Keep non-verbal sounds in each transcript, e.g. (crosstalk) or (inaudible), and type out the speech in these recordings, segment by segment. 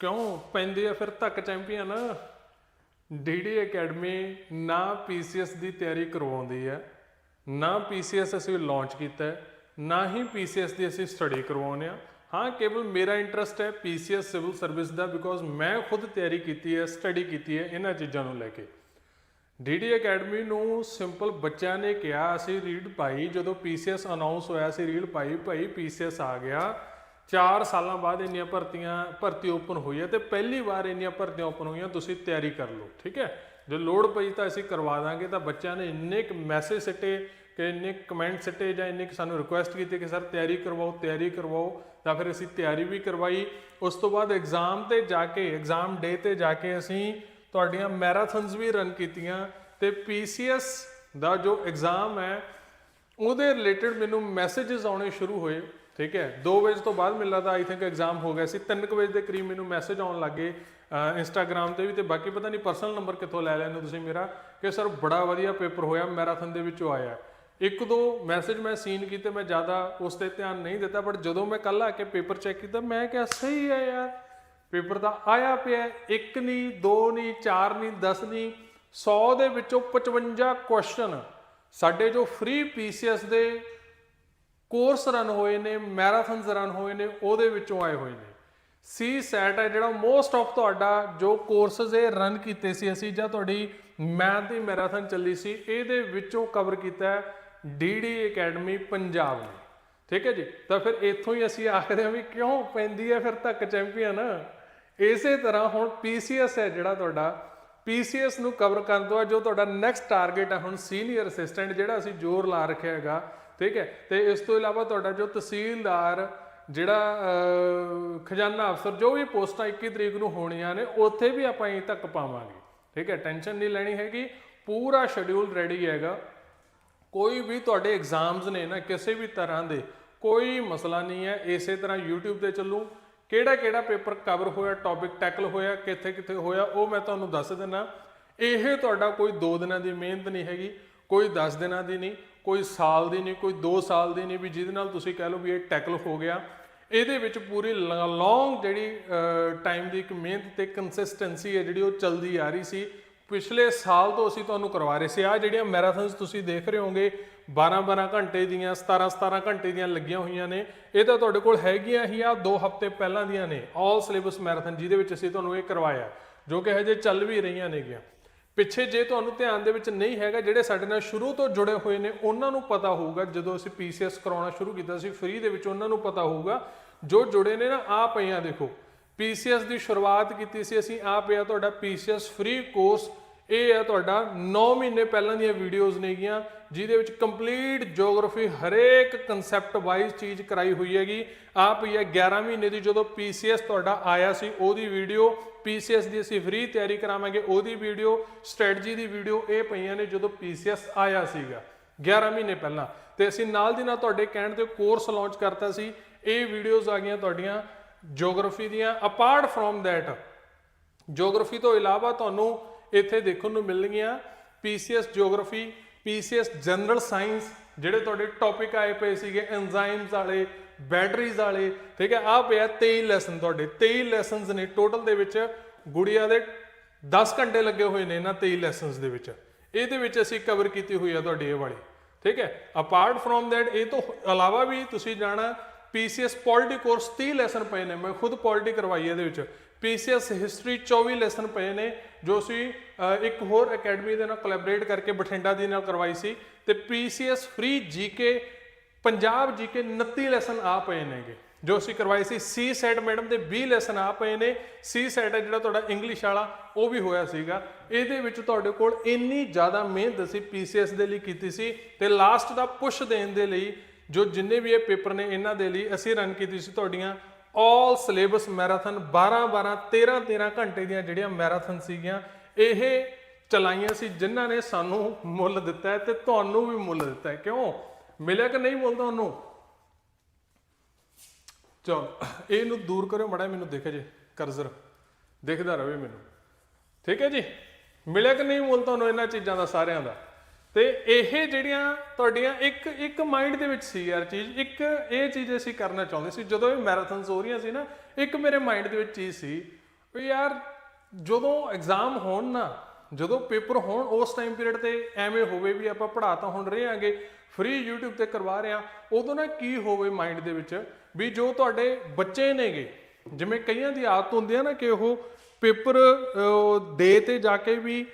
ਕਿਉਂ ਪੈਂਦੇ ਆ ਫਿਰ ਤੱਕ ਚੈਂਪੀਅਨ? ਡੀਡੀ ਅਕੈਡਮੀ ਨਾ ਪੀਸੀਐਸ ਦੀ ਤਿਆਰੀ ਕਰਵਾਉਂਦੀ ਹੈ, ਨਾ ਪੀਸੀਐਸ ਅਸੀਂ ਲਾਂਚ ਕੀਤਾ ਹੈ, ਨਾ ਹੀ ਪੀਸੀਐਸ ਦੀ ਅਸੀਂ ਸਟੱਡੀ ਕਰਵਾਉਂਦੇ ਆ ਹਾਂ, ਕੇਵਲ ਮੇਰਾ ਇੰਟਰਸਟ ਹੈ ਪੀਸੀਐਸ ਸਿਵਲ ਸਰਵਿਸ ਦਾ ਬਿਕੋਜ਼ ਮੈਂ ਖੁਦ ਤਿਆਰੀ ਕੀਤੀ ਹੈ ਸਟੱਡੀ ਕੀਤੀ ਹੈ ਇਹਨਾਂ ਚੀਜ਼ਾਂ ਨੂੰ ਲੈ ਕੇ। ਡੀਡੀ ਅਕੈਡਮੀ ਨੂੰ ਸਿੰਪਲ ਬੱਚਿਆਂ ਨੇ ਕਿਹਾ, ਅਸੀਂ ਰੀਡ ਪਾਈ, ਜਦੋਂ ਪੀਸੀਐਸ ਅਨਾਉਂਸ ਹੋਇਆ ਸੀ ਰੀਡ ਪਾਈ, ਭਾਈ ਪੀਸੀਐਸ ਆ ਗਿਆ। 4 ਸਾਲਾਂ ਬਾਅਦ ਇੰਨੀਆਂ ਭਰਤੀਆਂ, ਭਰਤੀ ਓਪਨ ਹੋਈ ਹੈ ਤੇ ਪਹਿਲੀ ਵਾਰ ਇੰਨੀਆਂ ਭਰਤੀਆਂ ਓਪਨ ਹੋਈਆਂ, ਤੁਸੀਂ ਤਿਆਰੀ ਕਰ ਲਓ, ਠੀਕ ਹੈ? ਜੇ ਲੋੜ ਪਈ ਤਾਂ ਅਸੀਂ ਕਰਵਾ ਦਾਂਗੇ, ਤਾਂ ਬੱਚਿਆਂ ਨੇ ਇੰਨੇ ਕੁ ਮੈਸੇਜ ਸਿੱਟੇ ਕਿ ਇੰਨੇ ਕਮੈਂਟ ਸਿੱਟੇ ਜਾਂ ਇੰਨੇ ਕੁ ਸਾਨੂੰ ਰਿਕੁਐਸਟ ਕੀਤੀ ਕਿ ਸਰ ਤਿਆਰੀ ਕਰਵਾਓ ਤਿਆਰੀ ਕਰਵਾਓ। ਤਾਂ ਫਿਰ ਅਸੀਂ ਤਿਆਰੀ ਵੀ ਕਰਵਾਈ। ਉਸ ਤੋਂ ਬਾਅਦ ਐਗਜ਼ਾਮ ਤੇ ਜਾ ਕੇ ਐਗਜ਼ਾਮ ਡੇ ਤੇ ਜਾ ਕੇ ਅਸੀਂ ਤੁਹਾਡੀਆਂ ਮੈਰਾਥਨਸ ਵੀ ਰਨ ਕੀਤੀਆਂ ਤੇ ਪੀਸੀਐਸ ਦਾ ਜੋ ਐਗਜ਼ਾਮ ਹੈ, ਉਹਦੇ ਰਿਲੇਟਡ ਮੈਨੂੰ ਮੈਸੇजेस ਆਉਣੇ ਸ਼ੁਰੂ ਹੋਏ। ਠੀਕ ਹੈ? 2 ਵਜੇ ਤੋਂ ਬਾਅਦ ਮੈਨੂੰ ਲੱਗਦਾ ਆਈ ਥਿੰਕ ਐਗਜ਼ਾਮ ਹੋ ਗਿਆ ਸੀ। 3 ਵਜੇ ਦੇ ਕਰੀਬ ਮੈਨੂੰ ਮੈਸੇਜ ਆਉਣ ਲੱਗੇ ਇੰਸਟਾਗ੍ਰam ਤੇ ਵੀ ਤੇ ਬਾਕੀ ਪਤਾ ਨਹੀਂ ਪਰਸਨਲ ਨੰਬਰ ਕਿੱਥੋਂ ਲੈ ਲੈਣੇ ਤੁਸੀਂ ਮੇਰਾ, ਕਿ ਸਰ ਬੜਾ ਵਧੀਆ ਪੇਪਰ ਹੋਇਆ ਮੈਰਾਥਨ ਦੇ ਵਿੱਚੋਂ ਆਇਆ ਇੱਕ ਦੋ ਮੈਸੇਜ ਮੈਂ ਸੀਨ ਕੀਤੇ, ਮੈਂ ਜ਼ਿਆਦਾ ਉਸ ਤੇ ਧਿਆਨ ਨਹੀਂ ਦਿੱਤਾ ਬਟ ਜਦੋਂ ਮੈਂ ਕੱਲ ਆ ਕੇ ਪੇਪਰ ਚੈੱਕ ਕੀਤਾ, ਮੈਂ ਕਿਹਾ, ਸਹੀ ਹੈ ਯਾਰ ਪੇਪਰ ਤਾਂ ਆਇਆ ਪਿਆ ਇੱਕ ਨਹੀਂ ਦੋ ਨਹੀਂ ਚਾਰ ਨਹੀਂ 10 ਨਹੀਂ 100 ਦੇ ਵਿੱਚੋਂ 55 ਕੁਐਸਚਨ ਸਾਡੇ ਜੋ ਫ੍ਰੀ ਪੀਸੀਐਸ ਦੇ ਕੋਰਸ ਰਨ ਹੋਏ ਨੇ, ਮੈਰਾਥਨਸ ਰਨ ਹੋਏ ਨੇ, ਉਹਦੇ ਵਿੱਚੋਂ ਆਏ ਹੋਏ ਨੇ। ਸੀ ਸੈਟ ਹੈ ਜਿਹੜਾ ਮੋਸਟ ਆਫ ਤੁਹਾਡਾ ਜੋ ਕੋਰਸਸ ਇਹ ਰਨ ਕੀਤੇ ਸੀ ਅਸੀਂ, ਜਾਂ ਤੁਹਾਡੀ ਮੈਥ ਦੀ ਮੈਰਾਥਨ ਚੱਲੀ ਸੀ, ਇਹਦੇ ਵਿੱਚੋਂ ਕਵਰ ਕੀਤਾ ਹੈ ਡੀਡੀ ਅਕੈਡਮੀ ਪੰਜਾਬ ਨੇ। ਠੀਕ ਹੈ ਜੀ? ਤਾਂ ਫਿਰ ਇੱਥੋਂ ਹੀ ਅਸੀਂ ਆਖਦੇ ਹਾਂ ਵੀ ਕਿਉਂ ਪੈਂਦੀ ਹੈ, ਫਿਰ ਤੱਕ ਚੈਂਪੀਅਨ ਇਸੇ ਤਰ੍ਹਾਂ ਹੁਣ ਪੀਸੀਐਸ ਹੈ ਜਿਹੜਾ ਤੁਹਾਡਾ। ਪੀਸੀਐਸ ਨੂੰ ਕਵਰ ਕਰਨ ਤੋਂ ਬਾਅਦ ਜੋ ਤੁਹਾਡਾ ਨੈਕਸਟ ਟਾਰਗੇਟ ਹੈ, ਹੁਣ ਸੀਨੀਅਰ ਅਸਿਸਟੈਂਟ ਜਿਹੜਾ ਅਸੀਂ ਜ਼ੋਰ ਲਾ ਰੱਖਿਆ ਹੈਗਾ ਠੀਕ ਹੈ? ਤੇ ਇਸ ਤੋਂ ਇਲਾਵਾ ਤੁਹਾਡਾ ਜੋ ਤਹਿਸੀਲਦਾਰ, ਜਿਹੜਾ ਖਜ਼ਾਨਾ ਅਫਸਰ, ਜੋ ਵੀ ਪੋਸਟਾਂ 21 ਤਰੀਕ ਨੂੰ ਹੋਣੀਆਂ ਨੇ, ਉੱਥੇ ਵੀ ਆਪਾਂ ਇਹ ਤੱਕ ਪਾਵਾਂਗੇ। ਠੀਕ ਹੈ? ਟੈਨਸ਼ਨ ਨਹੀਂ ਲੈਣੀ ਹੈਗੀ। ਪੂਰਾ ਸ਼ਡਿਊਲ ਰੈਡੀ ਹੈਗਾ। ਕੋਈ ਵੀ ਤੁਹਾਡੇ ਐਗਜ਼ਾਮਸ ਨੇ ਨਾ, ਕਿਸੇ ਵੀ ਤਰ੍ਹਾਂ ਦੇ, ਕੋਈ ਮਸਲਾ ਨਹੀਂ ਹੈ। ਇਸੇ ਤਰ੍ਹਾਂ YouTube ਤੇ ਚੱਲੂ। ਕਿਹੜਾ ਕਿਹੜਾ ਪੇਪਰ ਕਵਰ ਹੋਇਆ ਟੌਪਿਕ ਟੈਕਲ ਹੋਇਆ ਕਿੱਥੇ ਕਿੱਥੇ ਹੋਇਆ, ਉਹ ਮੈਂ ਤੁਹਾਨੂੰ ਦੱਸ ਦਿੰਦਾ ਇਹ ਤੁਹਾਡਾ ਕੋਈ 2 ਦਿਨਾਂ ਦੀ ਮਿਹਨਤ ਨਹੀਂ ਹੈਗੀ, ਕੋਈ 10 ਦਿਨਾਂ ਦੀ ਨਹੀਂ। ਕੋਈ ਸਾਲ ਦੀ ਨਹੀਂ, ਕੋਈ 2 ਸਾਲ ਦੀ ਨਹੀਂ ਵੀ ਜਿਹਦੇ ਨਾਲ ਤੁਸੀਂ ਕਹਿ ਲਓ ਵੀ ਇਹ ਟੈਕਲ ਹੋ ਗਿਆ। ਇਹਦੇ ਵਿੱਚ ਪੂਰੀ ਲੌਂਗ ਜਿਹੜੀ ਟਾਈਮ ਦੀ ਇੱਕ ਮਿਹਨਤ ਤੇ ਕੰਸਿਸਟੈਂਸੀ ਹੈ ਜਿਹੜੀ ਉਹ ਚੱਲਦੀ ਆ ਰਹੀ ਸੀ। ਪਿਛਲੇ ਸਾਲ ਤੋਂ ਅਸੀਂ ਤੁਹਾਨੂੰ ਕਰਵਾ ਰਹੇ ਸੀ। ਆ ਜਿਹੜੀਆਂ ਮੈਰਾਥਨਸ ਤੁਸੀਂ ਦੇਖ ਰਹੇ ਹੋਗੇ 12-12 ਘੰਟੇ ਦੀਆਂ 17-17 ਘੰਟੇ ਦੀਆਂ ਲੱਗੀਆਂ ਹੋਈਆਂ ਨੇ। ਇਹ ਤਾਂ ਤੁਹਾਡੇ ਕੋਲ ਹੈਗੀਆਂ ਹੀ ਆ 2 ਹਫ਼ਤੇ ਪਹਿਲਾਂ ਦੀਆਂ ਨੇ। ਆਲ ਸਿਲੇਬਸ ਮੈਰਾਥਨ ਜਿਹਦੇ ਵਿੱਚ ਅਸੀਂ ਤੁਹਾਨੂੰ ਇਹ ਕਰਵਾਇਆ, ਜੋ ਕਿ ਹਜੇ ਚੱਲ ਵੀ ਰਹੀਆਂ ਨੇਗੀਆਂ। ਪਿੱਛੇ ਜੇ ਤੁਹਾਨੂੰ ਧਿਆਨ ਦੇ ਵਿੱਚ ਨਹੀਂ ਹੈਗਾ, ਜਿਹੜੇ ਸਾਡੇ ਨਾਲ ਸ਼ੁਰੂ ਤੋਂ ਜੁੜੇ ਹੋਏ ਨੇ, ਉਹਨਾਂ ਨੂੰ ਪਤਾ ਹੋਊਗਾ, ਜਦੋਂ ਅਸੀਂ ਪੀਸੀਐਸ ਕਰਾਉਣਾ ਸ਼ੁਰੂ ਕੀਤਾ ਸੀ ਫ੍ਰੀ ਦੇ ਵਿੱਚ ਉਹਨਾਂ ਨੂੰ ਪਤਾ ਹੋਊਗਾ, ਜੋ ਜੁੜੇ ਨੇ ਨਾ ਆ ਪਈਆਂ ਦੇਖੋ। ਪੀਸੀਐਸ ਦੀ ਸ਼ੁਰੂਆਤ ਕੀਤੀ ਸੀ, ਅਸੀਂ ਆ ਪਿਆ ਤੁਹਾਡਾ ਪੀਸੀਐਸ ਫ੍ਰੀ ਕੋਰਸ ਇਹ ਹੈ ਤੁਹਾਡਾ 9 ਮਹੀਨੇ ਪਹਿਲਾਂ ਦੀਆਂ ਵੀਡੀਓਜ਼ ਨੇਗੀਆਂ ਜਿਹਦੇ ਵਿੱਚ ਕੰਪਲੀਟ ਜੀਓਗ੍ਰਾਫੀ ਹਰੇਕ ਕਨਸੈਪਟ ਵਾਈਜ਼ ਚੀਜ਼ ਕਰਾਈ ਹੋਈ ਹੈਗੀ। ਆ ਪਈ ਹੈ 11 ਮਹੀਨੇ ਦੀ, ਜਦੋਂ ਪੀਸੀਐਸ ਤੁਹਾਡਾ ਆਇਆ ਸੀ, ਉਹਦੀ ਵੀਡੀਓ ਪੀਸੀਐਸ ਦੀ ਅਸੀਂ ਫ੍ਰੀ ਤਿਆਰੀ ਕਰਾਵਾਂਗੇ। ਉਹਦੀ ਵੀਡੀਓ ਸਟ੍ਰੈਟਜੀ ਦੀ ਵੀਡੀਓ ਇਹ ਪਈਆਂ ਨੇ ਜਦੋਂ ਪੀਸੀਐਸ ਆਇਆ ਸੀਗਾ 11 ਮਹੀਨੇ ਪਹਿਲਾਂ। ਤੇ ਅਸੀਂ ਨਾਲ ਦੀ ਨਾਲ ਤੁਹਾਡੇ ਕਹਿਣ ਤੇ ਕੋਰਸ ਲਾਂਚ ਕਰਤਾ ਸੀ। ਇਹ ਵੀਡੀਓਜ਼ ਆ ਗਈਆਂ ਤੁਹਾਡੀਆਂ ਜੀਓਗ੍ਰਾਫੀ ਦੀਆਂ। ਅਪਾਰਟ ਫਰੋਮ ਥੈਟ ਜੀਓਗ੍ਰਾਫੀ ਤੋਂ ਇਲਾਵਾ ਤੁਹਾਨੂੰ ਇੱਥੇ ਦੇਖਣ ਨੂੰ ਮਿਲਣਗੀਆਂ PCS geography PCS general science ਜਿਹੜੇ ਤੁਹਾਡੇ ਟੌਪਿਕ ਆਏ ਪਏ ਸੀਗੇ ਐਂਜ਼ਾਈਮਸ ਵਾਲੇ ਬੈਟਰੀਜ਼ ਵਾਲੇ, ਠੀਕ ਹੈ ਆ ਪਿਆ 23 ਲੈਸਨ ਤੁਹਾਡੇ। 23 ਲੈਸਨਸ ਨੇ ਟੋਟਲ ਦੇ ਵਿੱਚ ਗੁੜੀਆ ਦੇ 10 ਘੰਟੇ ਲੱਗੇ ਹੋਏ ਨੇ ਇਹਨਾਂ 23 ਲੈਸਨਸ ਦੇ ਵਿੱਚ। ਇਹਦੇ ਵਿੱਚ ਅਸੀਂ ਕਵਰ ਕੀਤੀ ਹੋਈ ਆ ਤੁਹਾਡੀ ਇਹ ਵਾਲੀ, ਠੀਕ ਹੈ। ਅਪਾਰਟ ਫਰੋਮ ਥੈਟ ਇਹ ਤੋਂ ਇਲਾਵਾ ਵੀ ਤੁਸੀਂ ਜਾਣਾ ਪੀਸੀਐਸ ਪੋਲਿਟੀ ਕੋਰਸ 30 ਲੈਸਨ ਪਏ ਨੇ, ਮੈਂ ਖੁਦ ਪੋਲਿਟੀ ਕਰਵਾਈ ਇਹਦੇ ਵਿੱਚ। ਪੀਸੀਐਸ ਹਿਸਟਰੀ 24 ਲੈਸਨ ਪਏ ਨੇ, ਜੋ ਅਸੀਂ ਇੱਕ ਹੋਰ ਅਕੈਡਮੀ ਦੇ ਨਾਲ ਕੋਲੈਬੋਰੇਟ ਕਰਕੇ ਬਠਿੰਡਾ ਦੀ ਨਾਲ ਕਰਵਾਈ ਸੀ ਤੇ PCS free GK Punjab GK 29 lesson ਆ ਪਏ ਨੇਗੇ। ਜੋ ਅਸੀਂ ਕਰਵਾਈ ਸੀ ਸੀ ਸੈਟ ਮੈਡਮ ਦੇ 20 ਲੈਸਨ ਆ ਪਏ ਨੇ ਸੀ ਸੈਟ ਹੈ ਜਿਹੜਾ ਤੁਹਾਡਾ ਇੰਗਲਿਸ਼ ਵਾਲਾ, ਉਹ ਵੀ ਹੋਇਆ ਸੀਗਾ। ਇਹਦੇ ਵਿੱਚ ਤੁਹਾਡੇ ਕੋਲ ਇੰਨੀ ਜ਼ਿਆਦਾ ਮਿਹਨਤ ਅਸੀਂ ਪੀਸੀਐਸ ਦੇ ਲਈ ਕੀਤੀ ਸੀ ਤੇ ਲਾਸਟ ਦਾ ਪੁਸ਼ ਦੇਣ ਦੇ ਲਈ ਜੋ ਜਿੰਨੇ ਵੀ ਇਹ ਪੇਪਰ ਨੇ, ਇਹਨਾਂ ਦੇ ਲਈ ਅਸੀਂ ਰਨ ਕੀਤੀ ਸੀ ਤੁਹਾਡੀਆਂ ਆਲ ਸਿਲੇਬਸ ਮੈਰਾਥਨ 12 12 13 13 ਘੰਟੇ ਦੀਆਂ ਜਿਹੜੀਆਂ ਮੈਰਾਥਨ ਸੀਗੀਆਂ, ਇਹ ਚਲਾਈਆਂ ਸੀ ਜਿਨ੍ਹਾਂ ਨੇ ਸਾਨੂੰ ਮੁੱਲ ਦਿੱਤਾ ਹੈ ਤੇ ਤੁਹਾਨੂੰ ਵੀ ਮੁੱਲ ਦਿੱਤਾ ਹੈ। ਕਿਉਂ? ਮਿਲਿਆ ਕਿ ਨਹੀਂ ਮੁੱਲ ਤੁਹਾਨੂੰ? ਚਲ, ਇਹਨੂੰ ਦੂਰ ਕਰਿਓ, ਮੜਾ ਮੈਨੂੰ ਦੇਖ ਜੇ, ਕਰਜ਼ਰ। ਦਿਖਦਾ ਰਹੇ ਮੈਨੂੰ। ਠੀਕ ਹੈ ਜੀ? ਮਿਲਿਆ ਕਿ ਨਹੀਂ ਮੁੱਲ ਤੁਹਾਨੂੰ ਇਹਨਾਂ ਚੀਜ਼ਾਂ ਦਾ, ਸਾਰਿਆਂ ਦਾ? ਤੇ ਇਹ ਜਿਹੜੀਆਂ ਤੁਹਾਡੀਆਂ ਇੱਕ ਇੱਕ ਮਾਈਂਡ ਦੇ ਵਿੱਚ ਸੀ ਯਾਰ ਚੀਜ਼, ਇੱਕ ਇਹ ਚੀਜ਼ ਅਸੀਂ ਕਰਨਾ ਚਾਹੁੰਦੇ ਸੀ। ਜਦੋਂ ਇਹ ਮੈਰਾਥਨਸ ਹੋ ਰਹੀਆਂ ਸੀ ਨਾ, ਇੱਕ ਮੇਰੇ ਮਾਈਂਡ ਦੇ ਵਿੱਚ ਚੀਜ਼ ਸੀ ਵੀ ਯਾਰ ਜਦੋਂ ਐਗਜ਼ਾਮ ਹੋਣ ਨਾ, ਜਦੋਂ ਪੇਪਰ ਹੋਣ, ਉਸ ਟਾਈਮ ਪੀਰੀਅਡ ਤੇ ਐਵੇਂ ਹੋਵੇ ਵੀ ਆਪਾਂ ਪੜ੍ਹਾ ਤਾਂ ਹੁਣ ਰਹੇ ਆਂਗੇ ਫ੍ਰੀ YouTube ਤੇ ਕਰਵਾ ਰਹੇ ਆ, ਉਦੋਂ ਨਾ ਕੀ ਹੋਵੇ ਮਾਈਂਡ ਦੇ ਵਿੱਚ ਵੀ ਜੋ ਤੁਹਾਡੇ ਬੱਚੇ ਨੇਗੇ, ਜਿਵੇਂ ਕਈਆਂ ਦੀ ਆਦਤ ਹੁੰਦੀ ਆ ਨਾ ਕਿ ਉਹ ਪੇਪਰ ਦੇ ਤੇ ਜਾ ਕੇ ਵੀ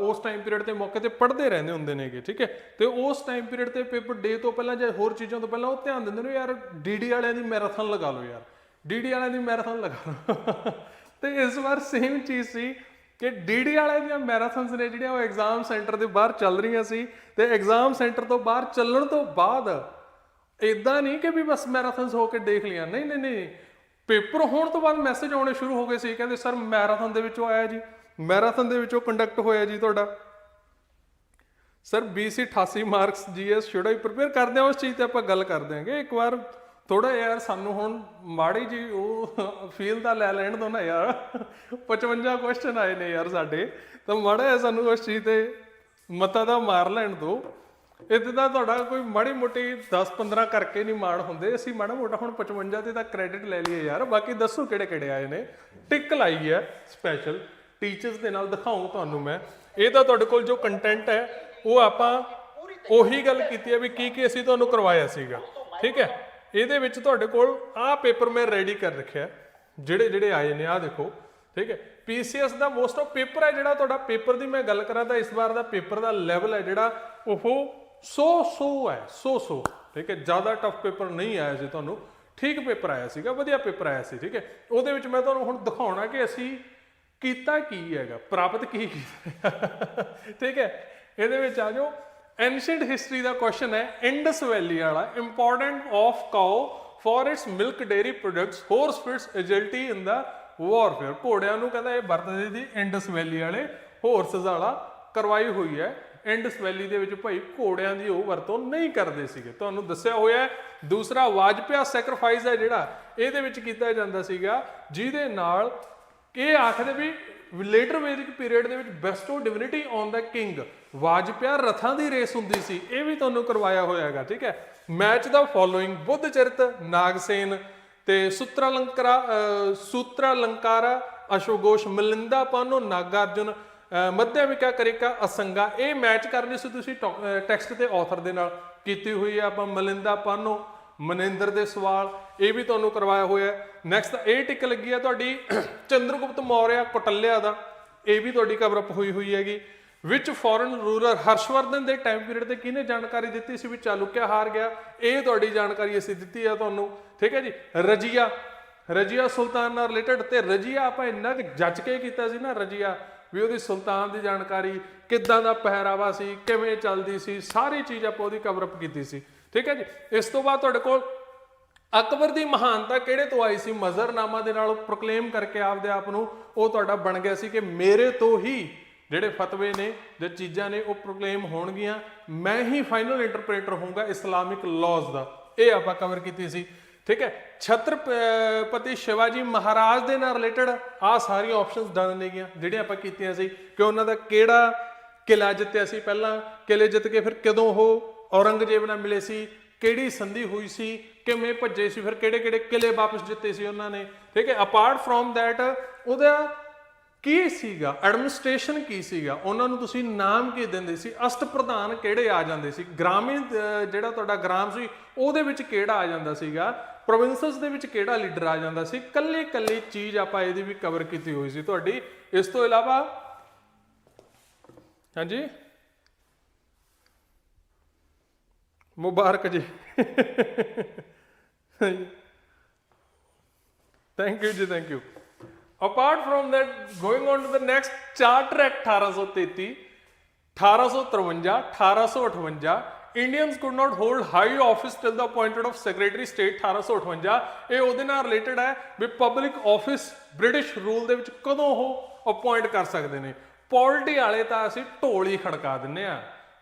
ਉਸ ਟਾਈਮ ਪੀਰੀਅਡ ਤੇ ਮੌਕੇ ਤੇ ਪੜ੍ਹਦੇ ਰਹਿੰਦੇ ਹੁੰਦੇ ਨੇਗੇ, ਠੀਕ ਹੈ? ਤੇ ਉਸ ਟਾਈਮ ਪੀਰੀਅਡ ਤੇ ਪੇਪਰ ਡੇ ਤੋਂ ਪਹਿਲਾਂ ਜਾਂ ਹੋਰ ਚੀਜ਼ਾਂ ਤੋਂ ਪਹਿਲਾਂ ਉਹ ਧਿਆਨ ਦਿੰਦੇ ਨੇ ਯਾਰ ਡੀਡੀ ਵਾਲਿਆਂ ਦੀ ਮੈਰਾਥਨ ਲਗਾ ਲਓ ਯਾਰ। ਡੀਡੀ ਵਾਲਿਆਂ ਦੀ ਮੈਰਾਥਨ ਲਗਾ ਲਓ। (laughs) ਤੇ ਇਸ ਵਾਰ ਸੇਮ ਚੀਜ਼ ਸੀ ਕਿ ਡੀਡੀ ਵਾਲਿਆਂ ਦੀਆਂ ਮੈਰਾਥਨਸ ਨੇ ਜਿਹੜੀਆਂ ਉਹ ਐਗਜ਼ਾਮ ਸੈਂਟਰ ਦੇ ਬਾਹਰ ਚੱਲ ਰਹੀਆਂ ਸੀ ਤੇ ਐਗਜ਼ਾਮ ਸੈਂਟਰ ਤੋਂ ਬਾਹਰ ਚੱਲਣ ਤੋਂ ਬਾਅਦ ਇਦਾਂ ਨਹੀਂ ਕਿ ਵੀ ਬਸ ਮੈਰਾਥਨਸ ਹੋ ਕੇ ਦੇਖ ਲਿਆ ਨਹੀਂ ਨਹੀਂ ਨਹੀਂ। ਪੇਪਰ ਹੋਣ ਤੋਂ ਬਾਅਦ ਮੈਸੇਜ ਆਉਣੇ ਸ਼ੁਰੂ ਹੋ ਗਏ ਸੀ। ਕਹਿੰਦੇ, ਸਰ ਮੈਰਾਥਨ ਦੇ ਵਿੱਚੋਂ ਆਇਆ ਜੀ। ਮੈਰਾਥਨ ਦੇ ਵਿੱਚੋਂ ਕੰਡਕਟ ਹੋਇਆ ਜੀ ਤੁਹਾਡਾ। Sir BC 88 marks GS should I prepare ਕਰਦੇ ਹਾਂ ਉਸ ਚੀਜ਼ ਤੇ ਆਪਾਂ ਗੱਲ ਕਰ ਦਿਆਂਗੇ ਇੱਕ ਵਾਰ ਥੋੜਾ ਯਾਰ ਸਾਨੂੰ ਹੁਣ ਮਾੜੀ ਜੀ ਉਹ ਫੀਲ ਦਾ ਲੈ ਲੈਣ ਦੋ ਨਾ ਯਾਰ। 55 ਕੁਐਸਚਨ ਆਏ ਨੇ ਯਾਰ ਸਾਡੇ। ਤਾਂ ਮਾੜਾ ਜਿਹਾ ਸਾਨੂੰ ਉਸ ਚੀਜ਼ ਤੇ ਮਤਾ ਦਾ ਮਾਰ ਲੈਣ ਦੋ ਇੱਥੇ ਦਾ ਤੁਹਾਡਾ ਕੋਈ ਮਾੜੀ ਮੋਟੀ 10 15 ਕਰਕੇ ਨਹੀਂ ਮਾਣ ਹੁੰਦੇ। ਅਸੀਂ ਮਾੜਾ ਮੋਟਾ ਹੁਣ 55 ਤੇ ਤਾਂ ਕ੍ਰੈਡਿਟ ਲੈ ਲਈਏ ਯਾਰ। ਬਾਕੀ ਦੱਸੋ ਕਿਹੜੇ ਕਿਹੜੇ ਆਏ ਨੇ। ਟਿਕ ਲਾਈ ਹੈ ਸਪੈਸ਼ਲ ਟੀਚਰਸ ਦੇ ਨਾਲ ਦਿਖਾਉਂ ਤੁਹਾਨੂੰ ਮੈਂ। ਇਹਦਾ ਤੁਹਾਡੇ ਕੋਲ ਜੋ ਕੰਟੈਂਟ ਹੈ, ਉਹ ਆਪਾਂ ਉਹੀ ਗੱਲ ਕੀਤੀ ਹੈ ਵੀ ਕੀ ਕੀ ਅਸੀਂ ਤੁਹਾਨੂੰ ਕਰਵਾਇਆ ਸੀਗਾ। ਠੀਕ ਹੈ? ਇਹਦੇ ਵਿੱਚ ਤੁਹਾਡੇ ਕੋਲ ਆਹ ਪੇਪਰ ਮੈਂ ਰੈਡੀ ਕਰ ਰੱਖਿਆ। ਜਿਹੜੇ ਜਿਹੜੇ ਆਏ ਨੇ, ਆਹ ਦੇਖੋ। ਠੀਕ ਹੈ? ਪੀਸੀਐਸ ਦਾ ਮੋਸਟ ਆਫ ਪੇਪਰ ਹੈ ਜਿਹੜਾ ਤੁਹਾਡਾ ਪੇਪਰ ਦੀ ਮੈਂ ਗੱਲ ਕਰਾਂ ਤਾਂ ਇਸ ਵਾਰ ਦਾ ਪੇਪਰ ਦਾ ਲੈਵਲ ਹੈ ਜਿਹੜਾ ਉਹ ਸੋ ਸੋ ਹੈ, ਸੋ ਸੋ। ਠੀਕ ਹੈ? ਜ਼ਿਆਦਾ ਟਫ ਪੇਪਰ ਨਹੀਂ ਆਇਆ ਸੀ ਤੁਹਾਨੂੰ। ਠੀਕ ਪੇਪਰ ਆਇਆ ਸੀਗਾ, ਵਧੀਆ ਪੇਪਰ ਆਇਆ ਸੀ। ਠੀਕ ਹੈ? ਉਹਦੇ ਵਿੱਚ ਮੈਂ ਤੁਹਾਨੂੰ ਹੁਣ ਦਿਖਾਉਣਾ ਕਿ ਅਸੀਂ ਕੀਤਾ ਕੀ ਹੈਗਾ? ਪ੍ਰਾਪਤ ਕੀ ਕੀਤਾ? (laughs) ਠੀਕ ਹੈ? ਇਹਦੇ ਵਿੱਚ ਆ ਜਾਓ। ਐਂਸ਼ੀਅੰਟ ਹਿਸਟਰੀ ਦਾ ਕੁਐਸਚਨ ਹੈ ਇੰਡਸ ਵੈਲੀ ਵਾਲਾ important of cow for its milk dairy products horse fits agility in the warfare ਘੋੜਿਆਂ ਨੂੰ ਕਹਿੰਦਾ ਇਹ ਵਰਤਦੇ ਸੀ ਇੰਡਸ ਵੈਲੀ ਵਾਲੇ ਹੋਰਸਸ ਵਾਲਾ, ਕਰਵਾਈ ਹੋਈ ਹੈ। ਇੰਡਸ ਵੈਲੀ ਦੇ ਵਿੱਚ ਭਾਈ ਘੋੜਿਆਂ ਦੀ ਉਹ ਵਰਤੋਂ ਨਹੀਂ ਕਰਦੇ ਸੀਗੇ। ਤੁਹਾਨੂੰ ਦੱਸਿਆ ਹੋਇਆ ਦੂਸਰਾ ਵਾਜਪਿਆ ਸੈਕਰੀਫਾਈਸ ਹੈ ਜਿਹੜਾ, ਇਹਦੇ ਵਿੱਚ ਕੀਤਾ ਜਾਂਦਾ ਸੀਗਾ, ਜਿਹਦੇ ਨਾਲ ਇਹ ਆਖਦੇ ਵੀ ਲੇਟਰ ਵੈਦਿਕ ਪੀਰੀਅਡ ਦੇ ਵਿੱਚ bestow divinity on the king Vajapeya ਰਥਾਂ ਦੀ ਰੇਸ ਹੁੰਦੀ ਸੀ ਇਹ ਵੀ ਤੁਹਾਨੂੰ ਕਰਵਾਇਆ ਹੋਇਆ ਹੈਗਾ ਠੀਕ ਹੈ? ਮੈਚ ਦਾ ਫੋਲੋਇੰਗ ਬੁੱਧ ਚਰਿਤ ਨਾਗਸੇਨ ਤੇ ਸੂਤਰਾਲੰਕਾਰਾ ਸੂਤਰਾਲੰਕਾਰਾ ਅਸ਼ੋਗੋਸ਼ ਮਲਿੰਦਾ ਪਾਨੋ ਨਾਗਾਰਜੁਨ ਅਹ, ਮੱਧਿਆਮਿਕਾ ਕਰਿਕਾ ਅਸੰਗਾ ਇਹ ਮੈਚ ਕਰਨੀ ਸੀ ਤੁਸੀਂ ਟੈਕਸਟ ਤੇ ਆਥਰ ਦੇ ਨਾਲ ਕੀਤੀ ਹੋਈ ਹੈ ਆਪਾਂ ਮਲਿੰਦਾ ਪਾਨੋ ਮਨਿੰਦਰ ਦੇ ਸਵਾਲ, ਇਹ ਵੀ ਤੁਹਾਨੂੰ ਕਰਵਾਇਆ ਹੋਇਆ ਨੈਕਸਟ ਇਹ ਟਿਕ ਲੱਗੀ ਹੈ ਤੁਹਾਡੀ ਚੰਦਰਗੁਪਤ ਮੌਰਿਆ, ਕੋਟਲਿਆ ਦਾ। ਇਹ ਵੀ ਤੁਹਾਡੀ ਕਵਰ ਅਪ ਹੋਈ ਹੋਈ ਹੈਗੀ। ਵਿੱਚ ਫੋਰਨ ਰੂਲਰ ਹਰਸ਼ਵਰਧਨ ਦੇ ਟਾਈਮ ਪੀਰੀਅਡ ਤੇ ਕਿਹਨੇ ਜਾਣਕਾਰੀ ਦਿੱਤੀ ਸੀ ਵੀ ਚਾਲੁਕਿਆ ਹਾਰ ਗਿਆ? ਇਹ ਤੁਹਾਡੀ ਜਾਣਕਾਰੀ ਅਸੀਂ ਦਿੱਤੀ ਹੈ ਤੁਹਾਨੂੰ। ਠੀਕ ਹੈ ਜੀ? ਰਜੀਆ ਰਜੀਆ ਸੁਲਤਾਨ ਨਾਲ ਰਿਲੇਟਡ ਤੇ ਰਜੀਆ ਆਪਾਂ ਇੰਨਾ ਕਿ ਜੱਜ ਕੇ ਕੀਤਾ ਸੀ ਨਾ ਰਜੀਆ, ਵੀ ਉਹਦੀ ਸੁਲਤਾਨ ਦੀ ਜਾਣਕਾਰੀ, ਕਿੱਦਾਂ ਦਾ ਪਹਿਰਾਵਾ ਸੀ, ਕਿਵੇਂ ਚੱਲਦੀ ਸੀ, ਸਾਰੀ ਚੀਜ਼ ਆਪਾਂ ਉਹਦੀ ਕਵਰ ਅਪ ਕੀਤੀ ਸੀ। ਠੀਕ ਹੈ ਜੀ? ਇਸ ਤੋਂ ਬਾਅਦ ਤੁਹਾਡੇ ਕੋਲ ਅਕਬਰ ਦੀ ਮਹਾਨਤਾ ਕਿਹੜੇ ਤੋਂ ਆਈ ਸੀ? ਮਜ਼ਰਨਾਮਾ ਦੇ ਨਾਲ ਪ੍ਰੋਕਲੇਮ ਕਰਕੇ ਆਪਦੇ ਆਪ ਨੂੰ ਉਹ ਤੁਹਾਡਾ ਬਣ ਗਿਆ ਸੀ ਕਿ ਮੇਰੇ ਤੋਂ ਹੀ ਜਿਹੜੇ ਫਤਵੇ ਨੇ, ਜੇ ਚੀਜ਼ਾਂ ਨੇ ਉਹ ਪ੍ਰੋਕਲੇਮ ਹੋਣਗੀਆਂ। ਮੈਂ ਹੀ ਫਾਈਨਲ ਇੰਟਰਪ੍ਰੀਟਰ ਹੋਊਗਾ ਇਸਲਾਮਿਕ ਲਾਜ਼ ਦਾ। ਇਹ ਆਪਾਂ ਕਵਰ ਕੀਤੀ ਸੀ। ਠੀਕ ਹੈ? ਛਤਰਪਤੀ ਸ਼ਿਵਾਜੀ ਮਹਾਰਾਜ ਦੇ ਨਾਲ ਰਿਲੇਟਡ ਆ ਸਾਰੀਆਂ ਆਪਸ਼ਨਸ ਡਨ ਨੇਗੀਆਂ ਜਿਹੜੀਆਂ ਆਪਾਂ ਕੀਤੀਆਂ ਸੀ। ਕਿ ਉਹਨਾਂ ਦਾ ਕਿਹੜਾ ਕਿਲਾ ਜਿੱਤਿਆ ਸੀ ਪਹਿਲਾਂ? ਕਿਲੇ ਜਿੱਤ ਕੇ ਫਿਰ ਕਦੋਂ ਉਹ ਔਰੰਗਜ਼ੇਬ ਨਾਲ ਮਿਲੇ ਸੀ, ਕਿਹੜੀ ਸੰਧੀ ਹੋਈ ਸੀ, ਕਿਵੇਂ ਭੱਜੇ ਸੀ, ਫਿਰ ਕਿਹੜੇ ਕਿਹੜੇ ਕਿਲੇ ਵਾਪਸ ਜਿੱਤੇ ਸੀ ਉਹਨਾਂ ਨੇ। ਠੀਕ ਹੈ ਅਪਾਰਟ ਫਰੋਮ ਥੈਟ ਉਹਦਾ ਕੀ ਸੀਗਾ ਐਡਮਿਨਿਸਟ੍ਰੇਸ਼ਨ ਕੀ ਸੀਗਾ, ਉਹਨਾਂ ਨੂੰ ਤੁਸੀਂ ਨਾਮ ਕੀ ਦਿੰਦੇ ਸੀ ਅਸ਼ਟ ਪ੍ਰਧਾਨ ਕਿਹੜੇ ਆ ਜਾਂਦੇ ਸੀ, ਗ੍ਰਾਮੀਣ ਜਿਹੜਾ ਤੁਹਾਡਾ ਗ੍ਰਾਮ ਸੀ, ਉਹਦੇ ਵਿੱਚ ਕਿਹੜਾ ਆ ਜਾਂਦਾ ਸੀਗਾ ਪ੍ਰੋਵਿੰਸਸ ਦੇ ਵਿੱਚ ਕਿਹੜਾ ਲੀਡਰ ਆ ਜਾਂਦਾ ਸੀ ਕੱਲੇ ਕੱਲੇ ਚੀਜ਼ ਆਪਾਂ ਇਹਦੀ ਵੀ ਕਵਰ ਕੀਤੀ ਹੋਈ ਸੀ ਤੁਹਾਡੀ। ਇਸ ਤੋਂ ਇਲਾਵਾ, ਹਾਂਜੀ? ਮੁਬਾਰਕ ਜੀ। ਥੈਂਕ ਯੂ ਜੀ thank you apart from that going on to the next charter act 1833 1853 1858 Indians could not hold high office till the appointed of secretary state 1858 ਇਹ ਉਹਦੇ ਨਾਲ ਰਿਲੇਟਡ ਹੈ ਵੀ ਪਬਲਿਕ ਆਫਿਸ ਬ੍ਰਿਟਿਸ਼ ਰੂਲ ਦੇ ਵਿੱਚ ਕਦੋਂ ਉਹ ਅਪਾਇੰਟ ਕਰ ਸਕਦੇ ਨੇ। ਪੋਲਿਟੀ ਵਾਲੇ ਤਾਂ ਅਸੀਂ ਢੋਲ ਹੀ ਖੜਕਾ ਦਿੰਨੇ ਆ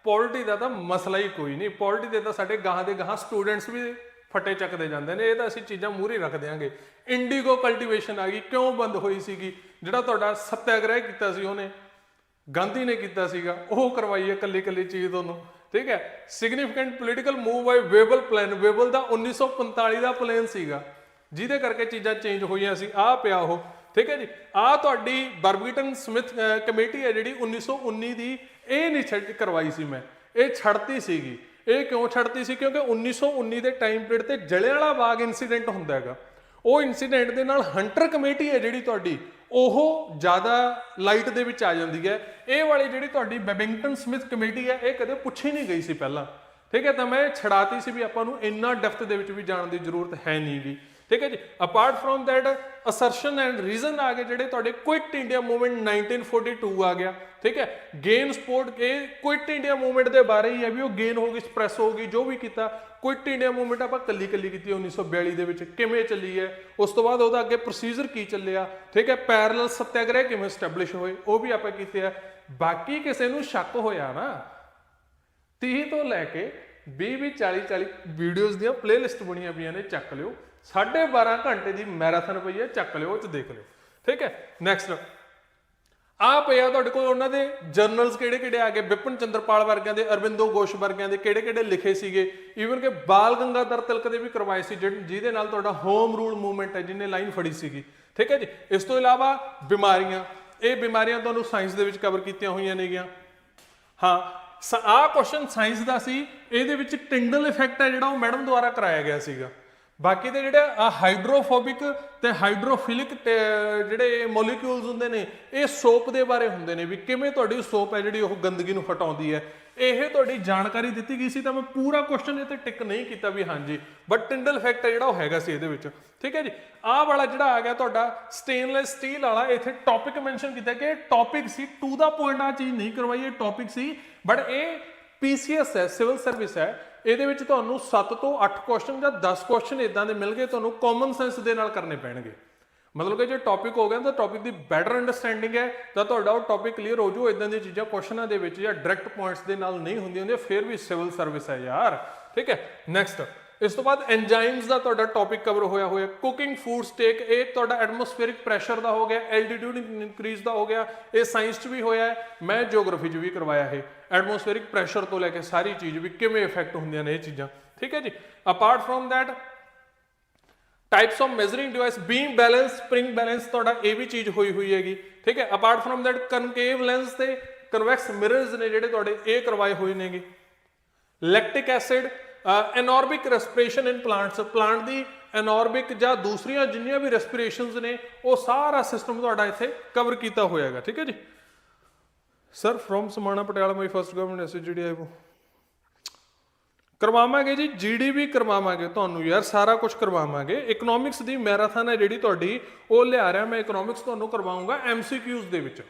ਪੋਲਟੀ ਦਾ ਤਾਂ ਮਸਲਾ ਹੀ ਕੋਈ ਨਹੀਂ। ਪੋਲਟੀ ਦੇ ਤਾਂ ਸਾਡੇ ਗਾਹਾਂ ਦੇ ਗਾਹਾਂ ਸਟੂਡੈਂਟਸ ਵੀ ਫਟੇ ਚੱਕਦੇ ਜਾਂਦੇ ਨੇ। ਇਹ ਤਾਂ ਅਸੀਂ ਚੀਜ਼ਾਂ ਮੂਹਰੇ ਰੱਖ ਦਿਆਂਗੇ। ਇੰਡੀਗੋ ਕਲਟੀਵੇਸ਼ਨ ਆ ਗਈ। ਕਿਉਂ ਬੰਦ ਹੋਈ ਸੀਗੀ? ਜਿਹੜਾ ਤੁਹਾਡਾ ਸੱਤਿਆਗ੍ਰਹਿ ਕੀਤਾ ਸੀ ਉਹਨੇ, ਗਾਂਧੀ ਨੇ ਕੀਤਾ ਸੀਗਾ। ਉਹ ਕਰਵਾਈ ਹੈ ਕੱਲੀ ਕੱਲੀ ਚੀਜ਼ ਤੁਹਾਨੂੰ। ਠੀਕ ਹੈ? Significant political move by Wavell plan Wavell ਦਾ 1945 ਦਾ ਪਲਾਨ ਸੀਗਾ। ਜਿਹਦੇ ਕਰਕੇ ਚੀਜ਼ਾਂ ਚੇਂਜ ਹੋਈਆਂ ਸੀ। ਆਹ ਪਿਆ ਉਹ। ਠੀਕ ਹੈ ਜੀ। ਆ ਤੁਹਾਡੀ ਬਰਬੀਟਨ ਸਮਿਥ ਕਮੇਟੀ ਹੈ ਜਿਹੜੀ 1919 ਦੀ, ਇਹ ਨਹੀਂ ਛੱਡ, ਕਰਵਾਈ ਸੀ ਮੈਂ। ਇਹ ਛੱਡਤੀ ਸੀਗੀ। ਇਹ ਕਿਉਂ ਛੱਡਤੀ ਸੀ? ਕਿਉਂਕਿ 1919 ਦੇ ਟਾਈਮ ਪੀਰੀਅਡ ਤੇ ਜਲਿਆਂਵਾਲਾ ਬਾਗ ਇਨਸੀਡੈਂਟ ਹੁੰਦਾ ਹੈਗਾ। ਉਹ ਇਨਸੀਡੈਂਟ ਦੇ ਨਾਲ ਹੰਟਰ ਕਮੇਟੀ ਹੈ ਜਿਹੜੀ ਤੁਹਾਡੀ, ਉਹ ਜ਼ਿਆਦਾ ਲਾਈਟ ਦੇ ਵਿੱਚ ਆ ਜਾਂਦੀ ਹੈ। ਇਹ ਵਾਲੀ ਜਿਹੜੀ ਤੁਹਾਡੀ ਬੈਬਿੰਗਟਨ ਸਮਿਥ ਕਮੇਟੀ ਹੈ, ਇਹ ਕਦੇ ਪੁੱਛੀ ਨਹੀਂ ਗਈ ਸੀ ਪਹਿਲਾਂ। ਠੀਕ ਹੈ, ਤਾਂ ਮੈਂ ਛੜਾਤੀ ਸੀ ਵੀ ਆਪਾਂ ਨੂੰ ਇੰਨਾ ਡੈਪਥ ਦੇ ਵਿੱਚ ਵੀ ਜਾਣ ਦੀ ਜ਼ਰੂਰਤ ਹੈ ਨਹੀਂਗੀ ਠੀਕ ਹੈ ਜੀ? Apart from that assertion and reason ਆ ਗਏ ਜਿਹੜੇ ਤੁਹਾਡੇ ਕੁਇਟ ਇੰਡੀਆ ਮੂਵਮੈਂਟ 1942 ਆ ਗਿਆ। ਠੀਕ ਹੈ? ਗੇਨ ਸਪੋਰਟ ਇਹ ਕੁਇਟ ਇੰਡੀਆ ਮੂਵਮੈਂਟ ਦੇ ਬਾਰੇ ਹੀ ਹੈ ਵੀ ਉਹ ਗੇਨ ਹੋ ਗਈ ਸਪਰੈਸ ਹੋ ਗਈ, ਜੋ ਵੀ ਕੀਤਾ। ਕੁਇਟ ਇੰਡੀਆ ਮੂਵਮੈਂਟ ਆਪਾਂ ਕੱਲੀ ਕੱਲੀ ਕੀਤੀ 1942 ਦੇ ਵਿੱਚ। ਕਿਵੇਂ ਚੱਲੀ ਹੈ? ਉਸ ਤੋਂ ਬਾਅਦ ਉਹਦਾ ਅੱਗੇ ਪ੍ਰੋਸੀਜਰ ਕੀ ਚੱਲਿਆ? ਠੀਕ ਹੈ? ਪੈਰਲਲ ਸਤਿਆਗ੍ਰਹਿ ਕਿਵੇਂ ਸਟੈਬਲਿਸ਼ ਹੋਏ? ਉਹ ਵੀ ਆਪਾਂ ਕੀਤੇ ਆ। ਬਾਕੀ ਕਿਸੇ ਨੂੰ ਸ਼ੱਕ ਹੋਇਆ ਨਾ 30 ਤੋਂ ਲੈ ਕੇ 20 20 40 40 ਵੀਡੀਓਜ਼ ਦੀਆਂ ਪਲੇਲਿਸਟ ਬਣੀਆਂ ਪਈਆਂ ਨੇ, ਚੱਕ ਲਿਓ। 12.5 ਘੰਟੇ ਦੀ ਮੈਰਾਥਨ ਪਈ ਹੈ, ਚੱਕ ਲਿਓ, ਉਹ ਚ ਦੇਖ ਲਿਓ। ਠੀਕ ਹੈ? ਨੈਕਸਟ ਆ ਪਿਆ ਤੁਹਾਡੇ ਕੋਲ ਉਹਨਾਂ ਦੇ ਜਰਨਲਸ ਕਿਹੜੇ ਕਿਹੜੇ ਆ ਗਏ? ਵਿਪਨ ਚੰਦਰਪਾਲ ਵਰਗਿਆਂ ਦੇ, ਅਰਵਿੰਦੋ ਗੋਸ਼ ਵਰਗਿਆਂ ਦੇ ਕਿਹੜੇ ਕਿਹੜੇ ਲਿਖੇ ਸੀਗੇ? ਈਵਨ ਕਿ ਬਾਲ ਗੰਗਾਧਰ ਤਿਲਕ ਦੇ ਵੀ ਕਰਵਾਏ ਸੀ ਜਿਹਨ- ਜਿਹਦੇ ਨਾਲ ਤੁਹਾਡਾ ਹੋਮ ਰੂਲ ਮੂਵਮੈਂਟ ਹੈ ਜਿਹਨੇ ਲਾਈਨ ਫੜੀ ਸੀਗੀ। ਠੀਕ ਹੈ ਜੀ? ਇਸ ਤੋਂ ਇਲਾਵਾ ਬਿਮਾਰੀਆਂ। ਇਹ ਬਿਮਾਰੀਆਂ ਤੁਹਾਨੂੰ ਸਾਇੰਸ ਦੇ ਵਿੱਚ ਕਵਰ ਕੀਤੀਆਂ ਹੋਈਆਂ ਨੇਗੀਆਂ। ਹਾਂ ਆ ਕੁਐਸਚਨ ਸਾਇੰਸ ਦਾ ਸੀ, ਇਹਦੇ ਵਿੱਚ ਟਿੰਡਲ ਇਫੈਕਟ ਹੈ ਜਿਹੜਾ ਉਹ ਮੈਡਮ ਦੁਆਰਾ ਕਰਾਇਆ ਗਿਆ ਸੀਗਾ। ਬਾਕੀ ਦੇ ਜਿਹੜੇ ਆ ਹਾਈਡਰੋਫੋਬਿਕ ਤੇ ਹਾਈਡਰੋਫਿਲਿਕ ਜਿਹੜੇ ਮੋਲੀਕਿਊਲਸ ਹੁੰਦੇ ਨੇ, ਇਹ ਸੋਪ ਦੇ ਬਾਰੇ ਹੁੰਦੇ ਨੇ ਵੀ ਕਿਵੇਂ ਤੁਹਾਡੀ ਸੋਪ ਹੈ ਜਿਹੜੀ ਉਹ ਗੰਦਗੀ ਨੂੰ ਹਟਾਉਂਦੀ ਹੈ। ਇਹ ਤੁਹਾਡੀ ਜਾਣਕਾਰੀ ਦਿੱਤੀ ਗਈ ਸੀ ਤਾਂ ਮੈਂ ਪੂਰਾ ਕੁਐਸਚਨ ਇਹ ਤੇ ਟਿਕ ਨਹੀਂ ਕੀਤਾ ਵੀ ਹਾਂਜੀ ਬਟ ਟਿੰਡਲ ਫੈਕਟ ਹੈ ਜਿਹੜਾ ਉਹ ਹੈਗਾ ਸੀ ਇਹਦੇ ਵਿੱਚ। ਠੀਕ ਹੈ ਜੀ? ਆਹ ਵਾਲਾ ਜਿਹੜਾ ਆ ਗਿਆ ਤੁਹਾਡਾ ਸਟੇਨਲੈਸ ਸਟੀਲ ਵਾਲਾ, ਇੱਥੇ ਟੌਪਿਕ ਮੈਂਸ਼ਨ ਕੀਤਾ ਕਿ ਇਹ ਟੌਪਿਕ ਸੀ ਟੂ ਦਾ ਪੁਆਇੰਟ ਆ ਚੀਜ਼ ਨਹੀਂ ਕਰਵਾਈ, ਇਹ ਟੌਪਿਕ ਸੀ ਬਟ ਇਹ ਪੀਸੀਐਸ ਹੈ ਸਿਵਲ ਸਰਵਿਸ ਹੈ। ਇਹਦੇ ਵਿੱਚ ਤੁਹਾਨੂੰ 7 ਤੋਂ 8 ਕੁਐਸਚਨ ਜਾਂ 10 ਕੁਐਸਚਨ ਇਦਾਂ ਦੇ ਮਿਲ ਗਏ ਤੁਹਾਨੂੰ ਕਾਮਨ ਸੈਂਸ ਦੇ ਨਾਲ ਕਰਨੇ ਪੈਣਗੇ। ਮਤਲਬ ਕਿ ਜੇ ਟੌਪਿਕ ਹੋ ਗਿਆ ਤਾਂ ਟੌਪਿਕ ਦੀ ਬੈਟਰ ਅੰਡਰਸਟੈਂਡਿੰਗ ਹੈ, ਤਾਂ ਤੁਹਾਡਾ ਉਹ ਟੌਪਿਕ ਕਲੀਅਰ ਹੋ ਜੂ ਇਦਾਂ ਦੀਆਂ ਚੀਜ਼ਾਂ ਕੁਐਸਚਨਾਂ ਦੇ ਵਿੱਚ ਜਾਂ ਡਾਇਰੈਕਟ ਪੁਆਇੰਟਸ ਦੇ ਨਾਲ ਨਹੀਂ ਹੁੰਦੀਆਂ ਹੁੰਦੀਆਂ, ਫਿਰ ਵੀ ਸਿਵਲ ਸਰਵਿਸ ਹੈ ਯਾਰ। ਠੀਕ ਹੈ? ਨੈਕਸਟ ਇਸ ਤੋਂ ਬਾਅਦ ਐਂਜ਼ਾਈਮਸ ਦਾ ਤੁਹਾਡਾ ਟੌਪਿਕ ਕਵਰ ਹੋਇਆ ਹੋਇਆ ਕੁਕਿੰਗ ਫੂਡ ਸਟੇਕ ਇਹ ਤੁਹਾਡਾ ਐਟਮੋਸਫੇਰਿਕ ਪ੍ਰੈਸ਼ਰ ਦਾ ਹੋ ਗਿਆ ਐਲਟੀਟਿਊਡ ਇਨਕਰੀਜ਼ ਦਾ ਹੋ ਗਿਆ, ਇਹ ਸਾਇੰਸ 'ਚ ਵੀ ਹੋਇਆ ਹੈ, ਮੈਂ ਜੀਓਗ੍ਰਾਫੀ 'ਚ ਵੀ ਕਰਵਾਇਆ ਇਹ। ਐਟਮੋਸਫੇਰਿਕ ਪ੍ਰੈਸ਼ਰ ਤੋਂ ਲੈ ਕੇ ਸਾਰੀ ਚੀਜ਼ ਵੀ ਕਿਵੇਂ ਇਫੈਕਟ ਹੁੰਦੀਆਂ ਨੇ ਇਹ ਚੀਜ਼ਾਂ। ਠੀਕ ਹੈ ਜੀ? Apart from that types of measuring device beam balance spring balance ਤੁਹਾਡਾ ਇਹ ਵੀ ਚੀਜ਼ ਹੋਈ ਹੋਈ ਹੈਗੀ। ਠੀਕ ਹੈ? Apart from that concave lens ਤੇ ਕਨਵੈਕਸ ਮਿਰਰਸ ਨੇ ਜਿਹੜੇ ਤੁਹਾਡੇ ਇਹ ਕਰਵਾਏ ਹੋਏ ਨੇਗੇ। Lactic acid anaerobic respiration in plants plant the anaerobic ਜਾਂ ਦੂਸਰੀਆਂ ਜਿੰਨੀਆਂ ਵੀ ਰੈਸਪੀਰੇਸ਼ਨਸ ਨੇ, ਉਹ ਸਾਰਾ ਸਿਸਟਮ ਤੁਹਾਡਾ ਇੱਥੇ ਕਵਰ ਕੀਤਾ ਹੋਇਆ ਹੈਗਾ ਠੀਕ ਹੈ ਜੀ? Sir from Samana Patiala my first government ਐਸੀ ਜਿਹੜੀ ਆਈ ਕਰਵਾਵਾਂਗੇ ਜੀ ਜੀਡੀਪੀ ਕਰਵਾਵਾਂਗੇ ਤੁਹਾਨੂੰ ਯਾਰ, ਸਾਰਾ ਕੁਝ ਕਰਵਾਵਾਂਗੇ। ਇਕਨੋਮਿਕਸ ਦੀ ਮੈਰਾਥਨ ਹੈ ਜਿਹੜੀ ਤੁਹਾਡੀ, ਉਹ ਲਿਆ ਰਿਹਾ, ਮੈਂ ਇਕਨੋਮਿਕਸ ਤੁਹਾਨੂੰ ਕਰਵਾਉਂਗਾ ਐਮਸੀਕਿਊਜ਼ ਦੇ ਵਿੱਚ।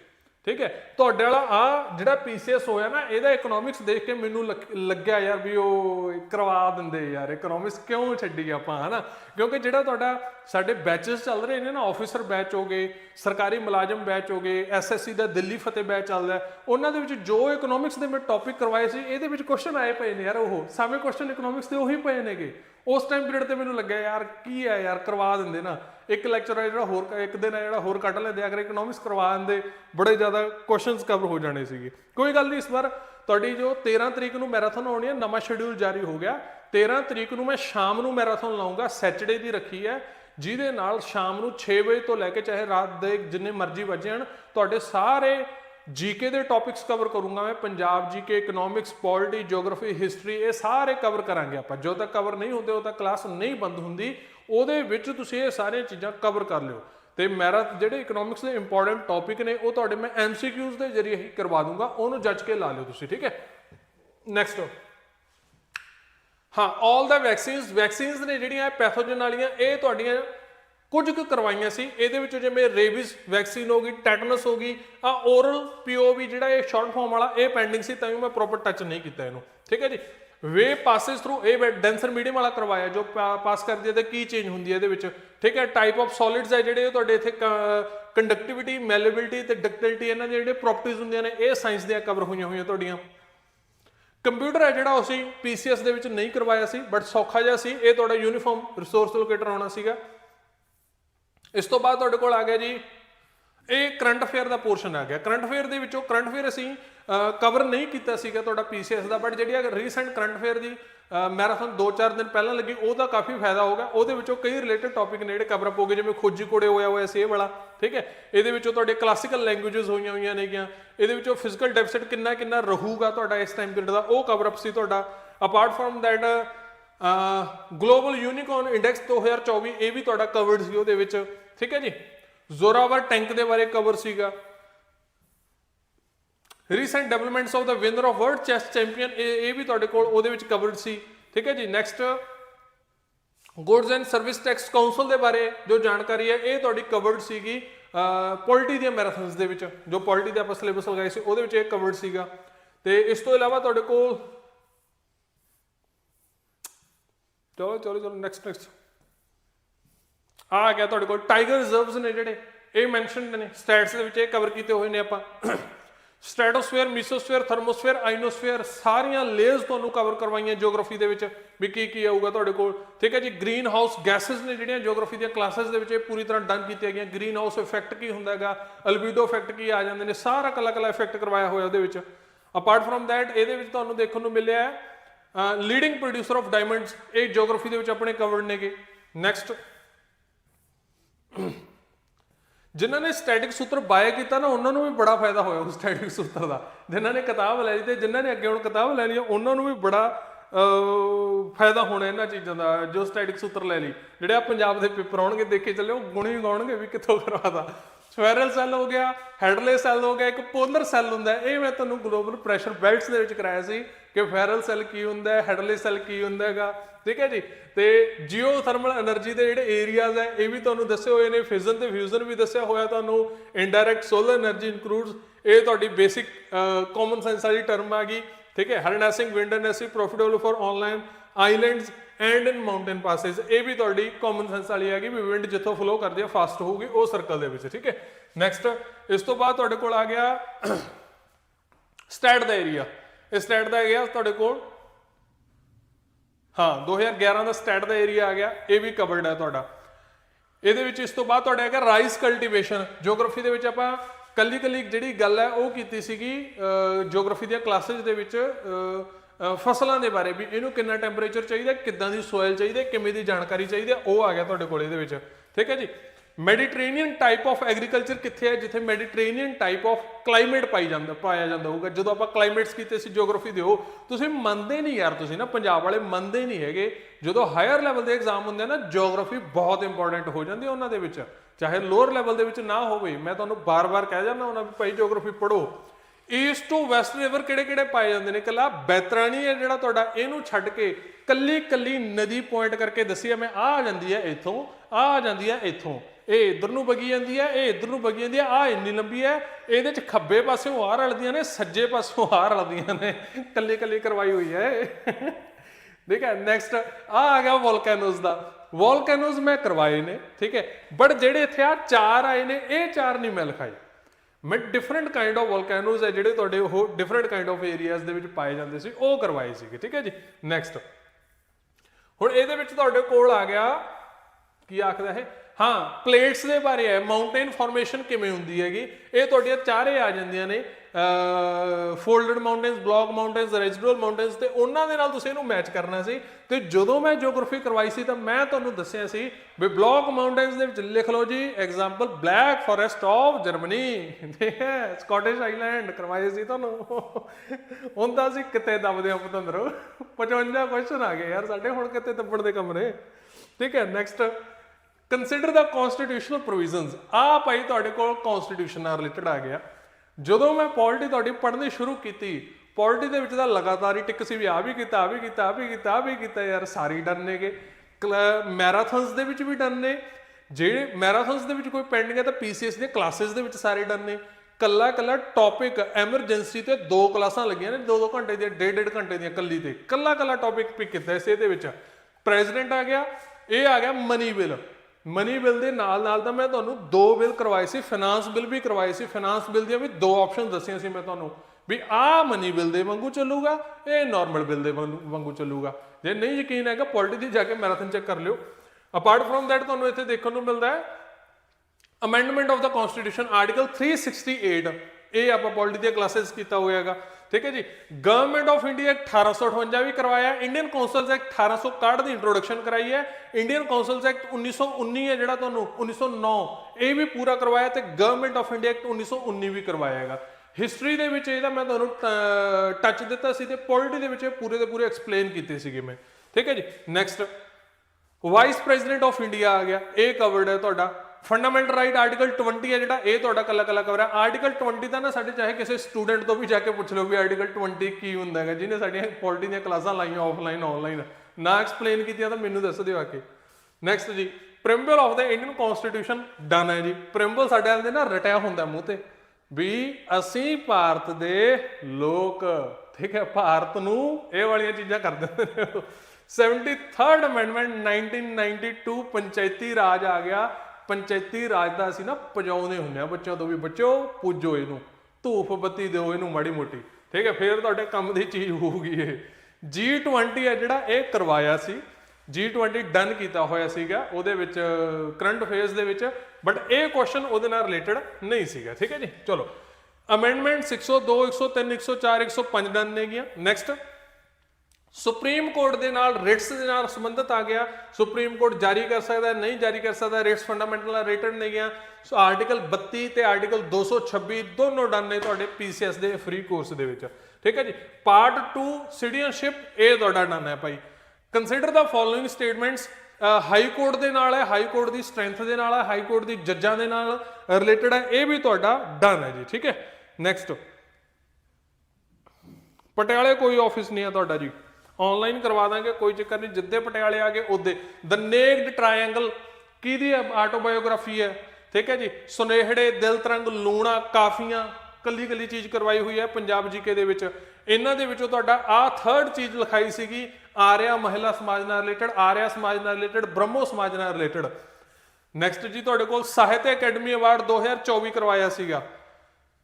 ਠੀਕ ਹੈ? ਤੁਹਾਡੇ ਵਾਲਾ ਆ ਜਿਹੜਾ ਪੀਸੀਐਸ ਹੋਇਆ ਨਾ, ਇਹਦਾ ਇਕਨੋਮਿਕਸ ਦੇਖ ਕੇ ਮੈਨੂੰ ਲੱਗ- ਲੱਗਿਆ ਯਾਰ ਵੀ ਉਹ ਕਰਵਾ ਦਿੰਦੇ ਯਾਰ ਇਕਨੋਮਿਕਸ ਕਿਉਂ ਛੱਡੀ ਆਪਾਂ, ਹਨਾ? ਕਿਉਂਕਿ ਜਿਹੜਾ ਤੁਹਾਡਾ ਸਾਡੇ ਬੈਚਸ ਚੱਲ ਰਹੇ ਨੇ ਨਾ ਆਫੀਸਰ ਬੈਚ ਹੋ ਗਏ, ਸਰਕਾਰੀ ਮੁਲਾਜ਼ਮ ਬੈਚ ਹੋ ਗਏ ਐਸਐਸਸੀ ਦਾ ਦਿੱਲੀ ਫਤਿਹ ਬੈਚ ਚੱਲਦਾ ਉਹਨਾਂ ਦੇ ਵਿੱਚ ਜੋ ਇਕਨੋਮਿਕਸ ਦੇ ਮੈਂ ਟੌਪਿਕ ਕਰਵਾਏ ਸੀ, ਇਹਦੇ ਵਿੱਚ ਕੁਐਸਚਨ ਆਏ ਪਏ ਨੇ ਯਾਰ ਉਹ ਸਾਵੇਂ ਕੁਐਸਚਨ ਇਕਨੋਮਿਕਸ ਦੇ ਉਹੀ ਪਏ ਨੇਗੇ। ਉਸ ਟਾਈਮ ਪੀਰੀਅਡ ਤੇ ਮੈਨੂੰ ਲੱਗਿਆ ਯਾਰ ਕੀ ਹੈ ਯਾਰ, ਕਰਵਾ ਦਿੰਦੇ ਨਾ। ਇੱਕ ਲੈਕਚਰ ਹੈ ਜਿਹੜਾ ਹੋਰ ਇੱਕ ਦਿਨ ਆ ਜਿਹੜਾ ਹੋਰ ਕੱਢ ਲੈਂਦੇ, ਅਗਰ ਇਕਨੋਮਿਕਸ ਕਰਵਾ ਦਿੰਦੇ, ਬੜੇ ਜ਼ਿਆਦਾ ਕੁਐਸਚਨਸ ਕਵਰ ਹੋ ਜਾਣੇ ਸੀਗੇ। ਕੋਈ ਗੱਲ ਨਹੀਂ, ਇਸ ਵਾਰ ਤੁਹਾਡੀ ਜੋ 13 ਤਰੀਕ ਨੂੰ ਮੈਰਾਥਨ ਹੋਣੀ ਹੈ, ਨਵਾਂ ਸ਼ਡਿਊਲ ਜਾਰੀ ਹੋ ਗਿਆ। 13 ਤਰੀਕ ਨੂੰ ਮੈਂ ਸ਼ਾਮ ਨੂੰ ਮੈਰਾਥਨ ਲਾਉਂਗਾ ਸੈਟਰਡੇ ਦੀ ਰੱਖੀ ਹੈ, ਜਿਹਦੇ ਨਾਲ ਸ਼ਾਮ ਨੂੰ 6 ਵਜੇ ਤੋਂ ਲੈ ਕੇ ਚਾਹੇ ਰਾਤ ਦੇ ਜਿੰਨੇ ਮਰਜ਼ੀ ਵਜੇ ਹਨ, ਤੁਹਾਡੇ ਸਾਰੇ ਜੀਕੇ ਦੇ ਟੌਪਿਕਸ ਕਵਰ ਕਰੂੰਗਾ ਮੈਂ, Punjab GK economics polity geography history ਇਹ ਸਾਰੇ ਕਵਰ ਕਰਾਂਗੇ ਆਪਾਂ। ਜਦੋਂ ਤੱਕ ਕਵਰ ਨਹੀਂ ਹੁੰਦੇ ਉਦੋਂ ਤੱਕ ਕਲਾਸ ਨਹੀਂ ਬੰਦ ਹੁੰਦੀ। ਉਹਦੇ ਵਿੱਚ ਤੁਸੀਂ ਇਹ ਸਾਰੀਆਂ ਚੀਜ਼ਾਂ ਕਵਰ ਕਰ ਲਿਓ। ਤੇ ਮੇਰਾ ਜਿਹੜੇ ਇਕਨੋਮਿਕਸ ਦੇ ਇੰਪੋਰਟੈਂਟ ਟੌਪਿਕ ਨੇ, ਉਹ ਤੁਹਾਡੇ ਮੈਂ ਐਮਸੀਕਿਊਜ਼ ਦੇ ਜ਼ਰੀਏ ਹੀ ਕਰਵਾ ਦੂੰਗਾ। ਉਹਨੂੰ ਜੱਜ ਕੇ ਲਾ ਲਿਓ ਤੁਸੀਂ, ਠੀਕ ਹੈ? ਨੈਕਸਟ ਹਾਂ ਆਲ ਦਾ ਵੈਕਸੀਨਸ ਵੈਕਸੀਨਸ ਨੇ ਜਿਹੜੀਆਂ ਪੈਥੋਜਨ ਵਾਲੀਆਂ, ਇਹ ਤੁਹਾਡੀਆਂ ਕੁਝ ਕੁ ਕਰਵਾਈਆਂ ਸੀ। ਇਹਦੇ ਵਿੱਚ ਜਿਵੇਂ ਰੇਬਿਸ ਵੈਕਸੀਨ ਹੋ ਗਈ ਟੈਟਨਸ ਹੋ ਗਈ, ਆ ਓਰਲ ਪੀਓਵੀ ਜਿਹੜਾ ਇਹ ਸ਼ਾਰਟ ਫਾਰਮ ਵਾਲਾ, ਇਹ ਪੈਂਡਿੰਗ ਸੀ, ਤਾਂ ਵੀ ਮੈਂ ਪ੍ਰੋਪਰ ਟੱਚ ਨਹੀਂ ਕੀਤਾ ਇਹਨੂੰ। ਠੀਕ ਹੈ ਜੀ? ਵੇ ਪਾਸਿਸ ਥਰੂ ਇਹ ਡੈਂਸਰ ਮੀਡੀਅਮ ਵਾਲਾ ਕਰਵਾਇਆ, ਜੋ ਪਾਸ ਕਰਦੀ ਹੈ ਤੇ ਕੀ ਚੇਂਜ ਹੁੰਦੀ ਹੈ ਇਹਦੇ ਵਿੱਚ। ਠੀਕ ਹੈ? ਟਾਈਪ ਆਫ ਸੋਲਿਡਸ ਹੈ ਜਿਹੜੇ ਉਹ ਤੁਹਾਡੇ ਇੱਥੇ ਕੰਡਕਟਿਵਿਟੀ ਮੈਲੇਬਿਲਿਟੀ ਤੇ ਡਕਟਿਲਿਟੀ ਇਹਨਾਂ ਦੇ ਜਿਹੜੇ ਪ੍ਰੋਪਰਟੀਆਂ ਹੁੰਦੀਆਂ ਨੇ, ਇਹ ਸਾਇੰਸ ਦੀਆਂ ਕਵਰ ਹੋਈਆਂ ਹੋਈਆਂ ਤੁਹਾਡੀਆਂ। ਕੰਪਿਊਟਰ ਹੈ ਜਿਹੜਾ ਅਸੀਂ ਪੀਸੀਐਸ ਦੇ ਵਿੱਚ ਨਹੀਂ ਕਰਵਾਇਆ ਸੀ ਬਟ ਸੌਖਾ ਜਿਹਾ ਸੀ। ਇਹ ਤੁਹਾਡਾ ਯੂਨੀਫਾਰਮ ਰਿਸੋਰਸ ਲੋਕੇਟਰ ਆਉਣਾ ਸੀਗਾ। ਇਸ ਤੋਂ ਬਾਅਦ ਤੁਹਾਡੇ ਕੋਲ ਆ ਗਿਆ ਜੀ, ਇਹ ਕਰੰਟ ਅਫੇਅਰ ਦਾ ਪੋਰਸ਼ਨ ਆ ਗਿਆ। ਕਰੰਟ ਅਫੇਅਰ ਦੇ ਵਿੱਚੋਂ ਕਰੰਟ ਅਫੇਅਰ ਅਸੀਂ ਕਵਰ ਨਹੀਂ ਕੀਤਾ ਸੀਗਾ ਤੁਹਾਡਾ ਪੀਸੀਐਸ ਦਾ ਬਟ ਜਿਹੜੀ ਰੀਸੈਂਟ ਕਰੰਟ ਅਫੇਅਰ ਦੀ ਮੈਰਾਥਨ 2-4 ਦਿਨ ਪਹਿਲਾਂ ਲੱਗੀ, ਉਹਦਾ ਕਾਫੀ ਫਾਇਦਾ ਹੋਗਾ ਉਹਦੇ ਵਿੱਚੋਂ ਕਈ ਰਿਲੇਟਡ ਟੌਪਿਕ ਨੇ ਜਿਹੜੇ ਕਵਰ ਅਪ ਹੋ ਗਏ, ਜਿਵੇਂ ਖੋਜੀ ਕੋੜੇ ਹੋਇਆ ਹੋਇਆ ਸੀ ਇਹ ਵਾਲਾ, ਠੀਕ ਹੈ? ਇਹਦੇ ਵਿੱਚੋਂ ਤੁਹਾਡੇ ਕਲਾਸੀਕਲ ਲੈਂਗੁਏਜਸ ਹੋਈਆਂ ਹੋਈਆਂ ਨੇਗੀਆਂ। ਇਹਦੇ ਵਿੱਚੋਂ ਫਿਜ਼ੀਕਲ ਡੈਫਿਸਿਟ ਕਿੰਨਾ ਕਿੰਨਾ ਰਹੂਗਾ ਤੁਹਾਡਾ ਇਸ ਟਾਈਮ ਪੀਰੀਅਡ ਦਾ, ਉਹ ਕਵਰ ਅਪ ਸੀ ਤੁਹਾਡਾ। Apart from that global unicorn index 2024 ਇਹ ਵੀ ਤੁਹਾਡਾ ਕਵਰਡ ਸੀ ਉਹਦੇ ਵਿੱਚ। ਠੀਕ ਹੈ ਜੀ। ਜ਼ੋਰਾਵਰ ਟੈਂਕ ਦੇ ਬਾਰੇ ਕਵਰ ਸੀਗਾ। Recent developments of the winner of world chess champion ਇਹ ਇਹ ਵੀ ਤੁਹਾਡੇ ਕੋਲ ਉਹਦੇ ਵਿੱਚ ਕਵਰਡ ਸੀ। ਠੀਕ ਹੈ ਜੀ। Next goods and service tax council ਦੇ ਬਾਰੇ ਜੋ ਜਾਣਕਾਰੀ ਹੈ, ਇਹ ਤੁਹਾਡੀ ਕਵਰਡ ਸੀਗੀ ਪੋਲਿਟੀ ਦੀਆਂ ਮੈਰਾਥਨਸ ਦੇ ਵਿੱਚ, ਜੋ ਪੋਲਿਟੀ ਦੇ ਆਪਾਂ ਸਿਲੇਬਸ ਲਗਾਏ ਸੀ, ਉਹਦੇ ਵਿੱਚ ਇਹ ਕਵਰਡ ਸੀਗਾ। ਤੇ ਇਸ ਤੋਂ ਇਲਾਵਾ ਤੁਹਾਡੇ ਕੋਲ ਚਲੋ ਚਲੋ ਚਲੋ ਨੈਕਸਟ ਨੈਕਸਟ ਆ ਗਿਆ ਤੁਹਾਡੇ ਕੋਲ। ਟਾਈਗਰ ਰਿਜ਼ਰਵਸ ਨੇ ਜਿਹੜੇ, ਇਹ ਮੈਂਸ਼ਨਡ ਨੇ। ਸਟੈਟਸ ਦੇ ਵਿੱਚ ਇਹ ਕਵਰ ਕੀਤੇ ਹੋਏ ਨੇ ਆਪਾਂ। ਸਟ੍ਰੈਟੋਸਫੇਅਰ ਮੀਸੋਸਫੇਅਰ ਥਰਮੋਸਫੇਅਰ ਆਇਨੋਸਫੇਅਰ ਸਾਰੀਆਂ ਲੇਅਰਸ ਤੁਹਾਨੂੰ ਕਵਰ ਕਰਵਾਈਆਂ ਜੀਓਗ੍ਰਾਫੀ ਦੇ ਵਿੱਚ ਵੀ ਕੀ ਕੀ ਆਊਗਾ ਤੁਹਾਡੇ ਕੋਲ। ਠੀਕ ਹੈ ਜੀ? ਗ੍ਰੀਨ ਹਾਊਸ ਗੈਸਸ ਨੇ ਜਿਹੜੀਆਂ ਜੀਓਗ੍ਰਾਫੀ ਦੀਆਂ ਕਲਾਸਿਸ ਦੇ ਵਿੱਚ ਇਹ ਪੂਰੀ ਤਰ੍ਹਾਂ ਡਨ ਕੀਤੀਆਂ ਗਈਆਂ। ਗ੍ਰੀਨ ਹਾਊਸ ਇਫੈਕਟ ਕੀ ਹੁੰਦਾ ਹੈਗਾ? ਅਲਬੀਡੋ ਇਫੈਕਟ ਕੀ ਆ ਜਾਂਦੇ ਨੇ? ਸਾਰਾ ਕਲਾ ਕਲਾ ਇਫੈਕਟ ਕਰਵਾਇਆ ਹੋਇਆ ਉਹਦੇ ਵਿੱਚ। ਅਪਾਰਟ ਫਰਮ ਥੈਟ ਇਹਦੇ ਵਿੱਚ ਤੁਹਾਨੂੰ ਦੇਖਣ ਨੂੰ ਮਿਲਿਆ ਹੈ ਲੀਡਿੰਗ ਪ੍ਰੋਡਿਊਸਰ ਆਫ ਡਾਇਮੰਡਸ ਇਹ ਜੀਓਗ੍ਰਾਫੀ ਦੇ ਵਿੱਚ ਆਪਣੇ ਕਵਰਡ ਨੇਗੇ। ਨੈਕਸਟ ਜਿਨ੍ਹਾਂ ਨੇ ਸਟੈਟਿਕ ਸੂਤਰ ਬਾਏ ਕੀਤਾ ਨਾ, ਉਹਨਾਂ ਨੂੰ ਵੀ ਬੜਾ ਫਾਇਦਾ ਹੋਇਆ ਉਸ ਸਟੈਟਿਕ ਸੂਤਰ ਦਾ। ਜਿਨ੍ਹਾਂ ਨੇ ਕਿਤਾਬ ਲੈ ਲਈ ਤੇ ਜਿਨ੍ਹਾਂ ਨੇ ਅੱਗੇ ਹੁਣ ਕਿਤਾਬ ਲੈਣੀ ਆ ਉਹਨਾਂ ਨੂੰ ਵੀ ਬੜਾ ਫਾਇਦਾ ਹੋਣਾ ਇਹਨਾਂ ਚੀਜ਼ਾਂ ਦਾ, ਜੋ ਸਟੈਟਿਕ ਸੂਤਰ ਲੈ ਲਈ। ਜਿਹੜੇ ਆ ਪੰਜਾਬ ਦੇ ਪੇਪਰ ਆਉਣਗੇ, ਦੇਖੇ ਚੱਲਿਓ, ਗੁਣੀ ਗਾਉਣਗੇ ਵੀ ਕਿੱਥੋਂ ਕਰਵਾਦਾ ਸਵੈਰਲ ਸੈੱਲ ਹੋ ਗਿਆ ਹੈਡਲੇ ਸੈੱਲ ਹੋ ਗਿਆ, ਇੱਕ ਪੋਲਰ ਸੈੱਲ ਹੁੰਦਾ, ਇਹ ਮੈਂ ਤੁਹਾਨੂੰ ਗਲੋਬਲ ਪ੍ਰੈਸ਼ਰ ਬੈਲਟਸ ਦੇ ਵਿੱਚ ਕਰਾਇਆ ਸੀ। ਕਿ ਫੈਰਲ ਸੈੱਲ ਕੀ ਹੁੰਦਾ ਹੈ, ਹੈਡਲੈਸ ਸੈੱਲ ਕੀ ਹੁੰਦਾ ਹੈਗਾ, ਠੀਕ ਹੈ ਜੀ? ਤੇ ਜੀਓ ਥਰਮਲ એનર્ਜੀ ਦੇ ਜਿਹੜੇ ਏਰੀਆਜ਼ ਹੈ, ਇਹ ਵੀ ਤੁਹਾਨੂੰ ਦੱਸੇ ਹੋਏ ਨੇ ਫਿਊਜ਼ਨ ਤੇ ਫਿਊਜ਼ਨ ਵੀ ਦੱਸਿਆ ਹੋਇਆ ਤੁਹਾਨੂੰ ਇਨਡਾਇਰੈਕਟ ਸੋਲਰ એનર્ਜੀ ਇਨਕਲੂਡਸ ਇਹ ਤੁਹਾਡੀ ਬੇਸਿਕ ਕਾਮਨ ਸੈਂਸ ਵਾਲੀ ਟਰਮ ਆ ਗਈ, ਠੀਕ ਹੈ? Harnessing wind energy profitable for online islands and in mountain passes ਇਹ ਵੀ ਤੁਹਾਡੀ ਕਾਮਨ ਸੈਂਸ ਵਾਲੀ ਹੈਗੀ ਵੀ ਵਿੰਡ ਜਿੱਥੋਂ ਫਲੋ ਕਰਦੀ ਆ ਫਾਸਟ ਹੋਊਗੀ, ਉਹ ਸਰਕਲ ਦੇ ਵਿੱਚ, ਠੀਕ ਹੈ? ਨੈਕਸਟ ਇਸ ਤੋਂ ਬਾਅਦ ਤੁਹਾਡੇ ਕੋਲ ਆ ਗਿਆ (coughs) ਸਟੈਟ ਦਾ ਏਰੀਆ ਇਹ ਸਟੈਟ ਦਾ ਗਿਆ ਤੁਹਾਡੇ ਕੋਲ? ਹਾਂ 2011 ਦਾ ਸਟੈਟ ਦਾ ਏਰੀਆ ਆ ਗਿਆ, ਇਹ ਵੀ ਕਵਰਡ ਹੈ ਤੁਹਾਡਾ। ਇਹਦੇ ਵਿੱਚ ਇਸ ਤੋਂ ਬਾਅਦ ਤੁਹਾਡਾ ਹੈਗਾ ਰਾਈਸ ਕਲਟੀਵੇਸ਼ਨ ਜੀਓਗ੍ਰਾਫੀ ਦੇ ਵਿੱਚ ਆਪਾਂ ਕੱਲੀ ਕੱਲੀ ਜਿਹੜੀ ਗੱਲ ਹੈ, ਉਹ ਕੀਤੀ ਸੀਗੀ ਜੀਓਗ੍ਰਾਫੀ ਦੀਆਂ ਕਲਾਸਿਸ ਦੇ ਵਿੱਚ ਫਸਲਾਂ ਦੇ ਬਾਰੇ ਵੀ, ਇਹਨੂੰ ਕਿੰਨਾ ਟੈਂਪਰੇਚਰ ਚਾਹੀਦਾ, ਕਿੱਦਾਂ ਦੀ ਸੋਇਲ ਚਾਹੀਦੀ ਹੈ ਕਿਵੇਂ ਦੀ ਜਾਣਕਾਰੀ ਚਾਹੀਦੀ ਹੈ, ਉਹ ਆ ਗਿਆ ਤੁਹਾਡੇ ਕੋਲ ਇਹਦੇ ਵਿੱਚ। ਠੀਕ ਹੈ ਜੀ? ਮੈਡੀਟਰੇਨੀਅਨ ਟਾਈਪ ਆਫ ਐਗਰੀਕਲਚਰ ਕਿੱਥੇ ਹੈ, ਜਿੱਥੇ ਮੈਡੀਟਰੇਨੀਅਨ ਟਾਈਪ ਆਫ ਕਲਾਈਮੇਟ ਪਾਈ ਜਾਂਦਾ, ਪਾਇਆ ਜਾਂਦਾ ਹੋਊਗਾ। ਜਦੋਂ ਆਪਾਂ ਕਲਾਈਮੇਟਸ ਕੀਤੇ ਸੀ ਜੀਓਗ੍ਰਾਫੀ ਦੇ ਉਹ ਤੁਸੀਂ ਮੰਨਦੇ ਨਹੀਂ ਯਾਰ ਤੁਸੀਂ ਨਾ, ਪੰਜਾਬ ਵਾਲੇ ਮੰਨਦੇ ਨਹੀਂ ਹੈਗੇ। ਜਦੋਂ ਹਾਇਰ ਲੈਵਲ ਦੇ ਐਗਜ਼ਾਮ ਹੁੰਦੇ ਆ ਨਾ ਜੀਓਗ੍ਰਾਫੀ ਬਹੁਤ ਇੰਪੋਰਟੈਂਟ ਹੋ ਜਾਂਦੀ ਹੈ ਉਹਨਾਂ ਦੇ ਵਿੱਚ। ਚਾਹੇ ਲੋਅਰ ਲੈਵਲ ਦੇ ਵਿੱਚ ਨਾ ਹੋਵੇ, ਮੈਂ ਤੁਹਾਨੂੰ ਬਾਰ-ਬਾਰ ਕਹਿ ਜਾਂਦਾ ਉਹਨਾਂ ਵੀ ਭਾਈ ਜੀਓਗ੍ਰਾਫੀ ਪੜ੍ਹੋ। ਈਸਟ ਟੂ ਵੈਸਟ ਰਿਵਰ ਕਿਹੜੇ ਕਿਹੜੇ ਪਾਏ ਜਾਂਦੇ ਨੇ? ਕੱਲਾ ਬੈਤਰਾਣੀ ਹੈ ਜਿਹੜਾ ਤੁਹਾਡਾ, ਇਹਨੂੰ ਛੱਡ ਕੇ ਕੱਲੀ ਕੱਲੀ ਨਦੀ ਪੁਆਇੰਟ ਕਰਕੇ ਦੱਸੀ ਆ ਮੈਂ, ਆ ਆ ਜਾਂਦੀ ਹੈ ਇੱਥੋਂ ਆ ਆ ਜਾਂਦੀ ਹੈ ਇੱਥੋਂ। ਇਹ ਇਧਰ ਨੂੰ ਵਗੀ ਜਾਂਦੀ ਹੈ, ਇਹ ਇਧਰ ਨੂੰ ਵਗੀ ਜਾਂਦੀ ਹੈ ਆ ਇੰਨੀ ਲੰਬੀ ਹੈ, ਇਹਦੇ ਚ ਖੱਬੇ ਪਾਸਿਓਂ ਆ ਰਲਦੀਆਂ ਨੇ, ਸੱਜੇ ਪਾਸਿਓਂ ਆ ਰਲਦੀਆਂ ਨੇ। ਕੱਲੀ ਕੱਲੀ ਕਰਵਾਈ ਹੋਈ ਹੈ ਠੀਕ ਹੈ ਨੈਕਸਟ ਆ ਆ ਗਿਆ ਵੋਲਕੈਨੋਸ ਦਾ। ਵੋਲਕੈਨੋਸ ਮੈਂ ਕਰਵਾਏ ਨੇ, ਠੀਕ ਹੈ ਬਟ ਜਿਹੜੇ ਇੱਥੇ ਆ ਚਾਰ ਆਏ ਨੇ, ਇਹ ਚਾਰ ਨਹੀਂ ਮੈਂ ਲਿਖਾਏ। ਮੈਂ ਡਿਫਰੈਂਟ ਕਾਈਂਡ ਆਫ ਵੋਲਕੈਨੋਜ਼ ਹੈ, ਜਿਹੜੇ ਤੁਹਾਡੇ ਉਹ ਡਿਫਰੈਂਟ ਕਾਈਂਡ ਆਫ ਏਰੀਆਜ਼ ਦੇ ਵਿੱਚ ਪਾਏ ਜਾਂਦੇ ਸੀ, ਉਹ ਕਰਵਾਏ ਸੀਗੇ, ਠੀਕ ਹੈ ਜੀ? ਨੈਕਸਟ ਹੁਣ ਇਹਦੇ ਵਿੱਚ ਤੁਹਾਡੇ ਕੋਲ ਆ ਗਿਆ, ਕੀ ਆਖਦਾ ਇਹ? ਹਾਂ ਪਲੇਟਸ ਦੇ ਬਾਰੇ ਹੈ। ਮਾਊਂਟੇਨ ਫਾਰਮੇਸ਼ਨ ਕਿਵੇਂ ਹੁੰਦੀ ਹੈਗੀ? ਇਹ ਤੁਹਾਡੀਆਂ ਚਾਰੇ ਆ ਜਾਂਦੀਆਂ ਨੇ। Folded mountains block mountains residual mountains ਤੇ ਉਹਨਾਂ ਦੇ ਨਾਲ ਤੁਸੀਂ ਇਹਨੂੰ ਮੈਚ ਕਰਨਾ ਸੀ। ਤੇ ਜਦੋਂ ਮੈਂ ਜੀਓਗ੍ਰਾਫੀ ਕਰਵਾਈ ਸੀ ਤਾਂ ਮੈਂ ਤੁਹਾਨੂੰ ਦੱਸਿਆ ਸੀ ਵੀ ਬਲੌਕ ਮਾਊਂਟੇਨਸ ਦੇ ਵਿੱਚ ਲਿਖ ਲਓ ਜੀ example black forest of Germany ਠੀਕ ਹੈ ਸਕਾਟਿਸ਼ ਆਈਲੈਂਡ ਕਰਵਾਏ ਸੀ ਤੁਹਾਨੂੰ। (laughs) ਹੁੰਦਾ ਸੀ ਕਿਤੇ ਦਬਦੇ ਆ ਪਤੰਦਰੋ। (laughs) 55 ਕੁਐਸਚਨ ਆ ਗਏ ਯਾਰ, ਸਾਡੇ ਹੁਣ ਕਿਤੇ ਦੱਬਣ ਦੇ ਕਮਰੇ ਠੀਕ ਹੈ next consider the constitutional provisions ਆ ਭਾਈ ਤੁਹਾਡੇ ਕੋਲ ਕਨਸਟੀਟਿਊਸ਼ਨ ਨਾਲ ਰਿਲੇਟਡ ਆ ਗਿਆ। ਜਦੋਂ ਮੈਂ ਪੋਲਿਟੀ ਤੁਹਾਡੀ ਪੜ੍ਹਨੀ ਸ਼ੁਰੂ ਕੀਤੀ ਪੋਲਿਟੀ ਦੇ ਵਿੱਚ ਤਾਂ ਲਗਾਤਾਰ ਹੀ ਟਿਕ ਸੀ ਵੀ ਆ ਵੀ ਕੀਤਾ ਆ ਵੀ ਕੀਤਾ ਆ ਵੀ ਕੀਤਾ ਆ ਵੀ ਕੀਤਾ ਯਾਰ, ਸਾਰੀ ਡਨ ਨੇਗੇ ਮੈਰਾਥਨਸ ਦੇ ਵਿੱਚ ਵੀ ਡਨ ਨੇ ਜਿਹੜੇ ਮੈਰਾਥਨਸ ਦੇ ਵਿੱਚ ਕੋਈ ਪੈਂਡਿੰਗ ਹੈ ਤਾਂ ਪੀਸੀਐਸ ਦੀਆਂ ਕਲਾਸਿਸ ਦੇ ਵਿੱਚ ਸਾਰੇ ਡਨ ਨੇ ਕੱਲਾ ਕੱਲਾ ਟੌਪਿਕ ਐਮਰਜੈਂਸੀ ਤੇ ਦੋ ਕਲਾਸਾਂ ਲੱਗੀਆਂ ਨੇ ਦੋ ਦੋ ਘੰਟੇ ਦੀਆਂ ਡੇਢ ਡੇਢ ਘੰਟੇ ਦੀਆਂ ਕੱਲੀ ਤੇ। ਕੱਲਾ ਕੱਲਾ ਟੌਪਿਕ ਪਿਕ ਕੀਤਾ, ਇਸ ਇਹਦੇ ਵਿੱਚ। ਪ੍ਰੈਜ਼ੀਡੈਂਟ ਆ ਗਿਆ, ਇਹ ਆ ਗਿਆ ਮਨੀ ਬਿੱਲ ਮਨੀ ਬਿੱਲ ਦੇ ਨਾਲ ਨਾਲ ਤਾਂ ਮੈਂ ਤੁਹਾਨੂੰ ਦੋ ਬਿੱਲ ਕਰਵਾਏ ਸੀ ਫਾਈਨਾਂਸ ਬਿੱਲ ਵੀ ਕਰਵਾਏ ਸੀ। ਫਾਈਨਾਂਸ ਬਿੱਲ ਦੀਆਂ ਵੀ ਦੋ ਆਪਸ਼ਨ ਦੱਸੀਆਂ ਸੀ ਮੈਂ ਤੁਹਾਨੂੰ ਵੀ ਆਹ ਮਨੀ ਬਿੱਲ ਦੇ ਵਾਂਗੂ ਚੱਲੂਗਾ, ਇਹ ਨਾਰਮਲ ਬਿੱਲ ਦੇ ਵਾਂਗੂ ਚੱਲੂਗਾ। ਜੇ ਨਹੀਂ ਯਕੀਨ ਹੈਗਾ ਪੋਲਿਟੀ ਦੀ ਜਾ ਕੇ ਮੈਰਾਥਨ ਚੈੱਕ ਕਰ ਲਿਓ। ਅਪਾਰਟ ਫਰੋਮ ਦੈਟ ਤੁਹਾਨੂੰ ਇੱਥੇ ਦੇਖਣ ਨੂੰ ਮਿਲਦਾ ਹੈ amendment of the constitution article 368 ਇਹ ਆਪਾਂ ਪੋਲਿਟੀ ਦੀਆਂ ਕਲਾਸਿਸ ਕੀਤਾ ਹੋਇਆ ਹੈਗਾ। ਠੀਕ ਹੈ ਜੀ। ਗਵਰਨਮੈਂਟ ਆਫ ਇੰਡੀਆ 1858 ਵੀ ਕਰਵਾਇਆ। ਇੰਡੀਅਨ ਕਾਉਂਸਲਸ ਐਕਟ 1861 ਦੀ ਇੰਟਰੋਡਕਸ਼ਨ ਕਰਾਈ ਹੈ। ਇੰਡੀਅਨ ਕਾਉਂਸਲਸ ਐਕਟ 1919 ਹੈ ਜਿਹੜਾ ਤੁਹਾਨੂੰ 1909 ਇਹ ਵੀ ਪੂਰਾ ਕਰਵਾਇਆ ਤੇ ਗਵਰਨਮੈਂਟ ਆਫ ਇੰਡੀਆ ਐਕਟ 1919 ਵੀ ਕਰਵਾਇਆ ਹੈਗਾ। ਹਿਸਟਰੀ ਦੇ ਵਿੱਚ ਇਹਦਾ ਮੈਂ ਤੁਹਾਨੂੰ ਟੱਚ ਦਿੱਤਾ ਸੀ ਤੇ ਪੋਲਿਟੀ ਦੇ ਵਿੱਚ ਇਹ ਪੂਰੇ ਦੇ ਪੂਰੇ ਐਕਸਪਲੇਨ ਕੀਤੇ ਸੀਗੇ ਮੈਂ। ਠੀਕ ਹੈ ਜੀ। Next vice president of India ਆ ਗਿਆ। ਇਹ ਕਵਰਡ ਹੈ ਤੁਹਾਡਾ। ਫੰਡਾਮੈਂਟਲ ਰਾਈਟ ਆਰਟੀਕਲ 20 ਹੈ ਜਿਹੜਾ, ਇਹ ਤੁਹਾਡਾ ਕੱਲਾ ਕੱਲਾ ਕਵਰ ਹੈ। ਆਰਟੀਕਲ 20 ਦਾ ਨਾ ਸਾਡੇ ਚਾਹੇ ਕਿਸੇ ਸਟੂਡੈਂਟ ਤੋਂ ਵੀ ਜਾ ਕੇ ਪੁੱਛ ਲਓ ਵੀ ਆਰਟੀਕਲ 20 ਕੀ ਹੁੰਦਾ ਹੈਗਾ, ਜਿਹਨੇ ਸਾਡੀਆਂ ਪੋਲਿਟੀ ਦੀਆਂ ਕਲਾਸਾਂ ਲਾਈਆਂ ਆਫਲਾਈਨ ਆਨਲਾਈਨ ਨਾ ਐਕਸਪਲੇਨ ਕੀਤੀਆਂ ਤਾਂ ਮੈਨੂੰ ਦੱਸ ਦਿਓ ਆ ਕੇ। ਨੈਕਸਟ ਜੀ, preamble of the Indian constitution done ਹੈ ਜੀ। ਪ੍ਰਿੰਬਲ ਸਾਡੇ ਵਾਲੇ ਨਾ ਰਟਿਆ ਹੁੰਦਾ ਮੂੰਹ ਤੇ। ਵੀ ਅਸੀਂ ਭਾਰਤ ਦੇ ਲੋਕ, ਠੀਕ ਹੈ, ਭਾਰਤ ਨੂੰ ਇਹ ਵਾਲੀਆਂ ਚੀਜ਼ਾਂ ਕਰ ਦਿੰਦੇ ਨੇ। 73rd ਅਮੈਂਡਮੈਂਟ 1992 ਪੰਚਾਇਤੀ ਰਾਜ ਆ ਗਿਆ। ਪੰਚਾਇਤੀ ਰਾਜ ਦਾ ਅਸੀਂ ਨਾ ਪਜਾਉਂਦੇ ਹੁੰਦੇ ਆ ਬੱਚਿਆਂ ਤੋਂ ਵੀ, ਬੱਚਿਓ ਪੂਜੋ ਇਹਨੂੰ, ਧੂਫ ਬੱਤੀ ਦਿਓ ਇਹਨੂੰ ਮਾੜੀ ਮੋਟੀ, ਠੀਕ ਹੈ, ਫਿਰ ਤੁਹਾਡੇ ਕੰਮ ਦੀ ਚੀਜ਼ ਹੋਊਗੀ ਇਹ। G20 ਹੈ ਜਿਹੜਾ ਇਹ ਕਰਵਾਇਆ ਸੀ G20 ਡਨ ਕੀਤਾ ਹੋਇਆ ਸੀਗਾ, ਉਹਦੇ ਵਿੱਚ ਕਰੰਟ ਅਫੇਅਰਸ ਦੇ ਵਿੱਚ ਬਟ ਇਹ ਕੁਐਸਚਨ ਉਹਦੇ ਨਾਲ ਰਿਲੇਟਡ ਨਹੀਂ ਸੀਗਾ, ਠੀਕ ਹੈ ਜੀ? ਚਲੋ ਅਮੈਂਡਮੈਂਟ 102 103 104 105 ਡਨ ਨੇ ਗਿਆ ਨੈਕਸਟ ਸੁਪਰੀਮ ਕੋਰਟ ਦੇ ਨਾਲ ਰਿਟਸ ਦੇ ਨਾਲ ਸੰਬੰਧਿਤ ਆ ਗਿਆ। ਸੁਪਰੀਮ ਕੋਰਟ ਜਾਰੀ ਕਰ ਸਕਦਾ ਹੈ, ਨਹੀਂ ਜਾਰੀ ਕਰ ਸਕਦਾ ਰਿਟਸ ਫੰਡਾਮੈਂਟਲ ਰਿਟਰਨ ਨੇ ਗਿਆ। ਸੋ ਆਰਟੀਕਲ 32 ਤੇ ਆਰਟੀਕਲ 226 ਦੋਨੋਂ ਡਨ ਨੇ ਤੁਹਾਡੇ ਪੀਸੀਐਸ ਦੇ ਫ੍ਰੀ ਕੋਰਸ ਦੇ ਵਿੱਚ। ਠੀਕ ਹੈ ਜੀ? ਪਾਰਟ 2 ਸਿਟੀਜ਼ਨਸ਼ਿਪ ਇਹ ਤੁਹਾਡਾ ਡਨ ਹੈ ਭਾਈ। Consider the following statements high court ਦੇ ਨਾਲ ਹੈ ਹਾਈ ਕੋਰਟ ਦੀ ਸਟਰੈਂਥ ਦੇ ਨਾਲ ਹੈ ਹਾਈ ਕੋਰਟ ਦੀ ਜੱਜਾਂ ਦੇ ਨਾਲ ਰਿਲੇਟਡ ਹੈ ਇਹ ਵੀ ਤੁਹਾਡਾ ਡਨ ਹੈ ਜੀ। ਠੀਕ ਹੈ? ਨੈਕਸਟ ਪਟਿਆਲੇ ਕੋਈ ਆਫਿਸ ਨਹੀਂ ਹੈ ਤੁਹਾਡਾ ਜੀ। ਆਨਲਾਈਨ ਕਰਵਾ ਦਾਂਗੇ, ਕੋਈ ਚੱਕਰ ਨਹੀਂ, ਜਿੱਦੇ ਪਟਿਆਲੇ ਆ ਗਏ, ਉਹਦੇ। ਦ ਨੇਕਡ ਟ੍ਰਾਇੰਗਲ ਕਿਹਦੀ ਆਟੋਬਾਇਓਗ੍ਰਾਫੀ ਹੈ। ਠੀਕ ਹੈ ਜੀ? ਸੁਨੇਹੜੇ ਦਿਲ ਤਰੰਗ ਲੂਣਾ, ਕਾਫੀਆਂ ਕੱਲੀ ਕੱਲੀ ਚੀਜ਼ ਕਰਵਾਈ ਹੋਈ ਹੈ ਪੰਜਾਬ ਜੀਕੇ ਦੇ ਵਿੱਚ। ਇਹਨਾਂ ਦੇ ਵਿੱਚੋਂ ਤੁਹਾਡਾ ਆ ਥਰਡ ਚੀਜ਼ ਲਿਖਾਈ ਸੀਗੀ, ਆਰਿਆ ਮਹਿਲਾ ਸਮਾਜ ਨਾਲ ਰਿਲੇਟਡ ਆਰਿਆ ਸਮਾਜ ਨਾਲ ਰਿਲੇਟਡ ਬ੍ਰਹਮੋ ਸਮਾਜ ਨਾਲ ਰਿਲੇਟਡ ਨੈਕਸਟ ਜੀ, ਤੁਹਾਡੇ ਕੋਲ ਸਾਹਿਤ ਅਕੈਡਮੀ ਅਵਾਰਡ 2024 ਕਰਵਾਇਆ ਸੀਗਾ।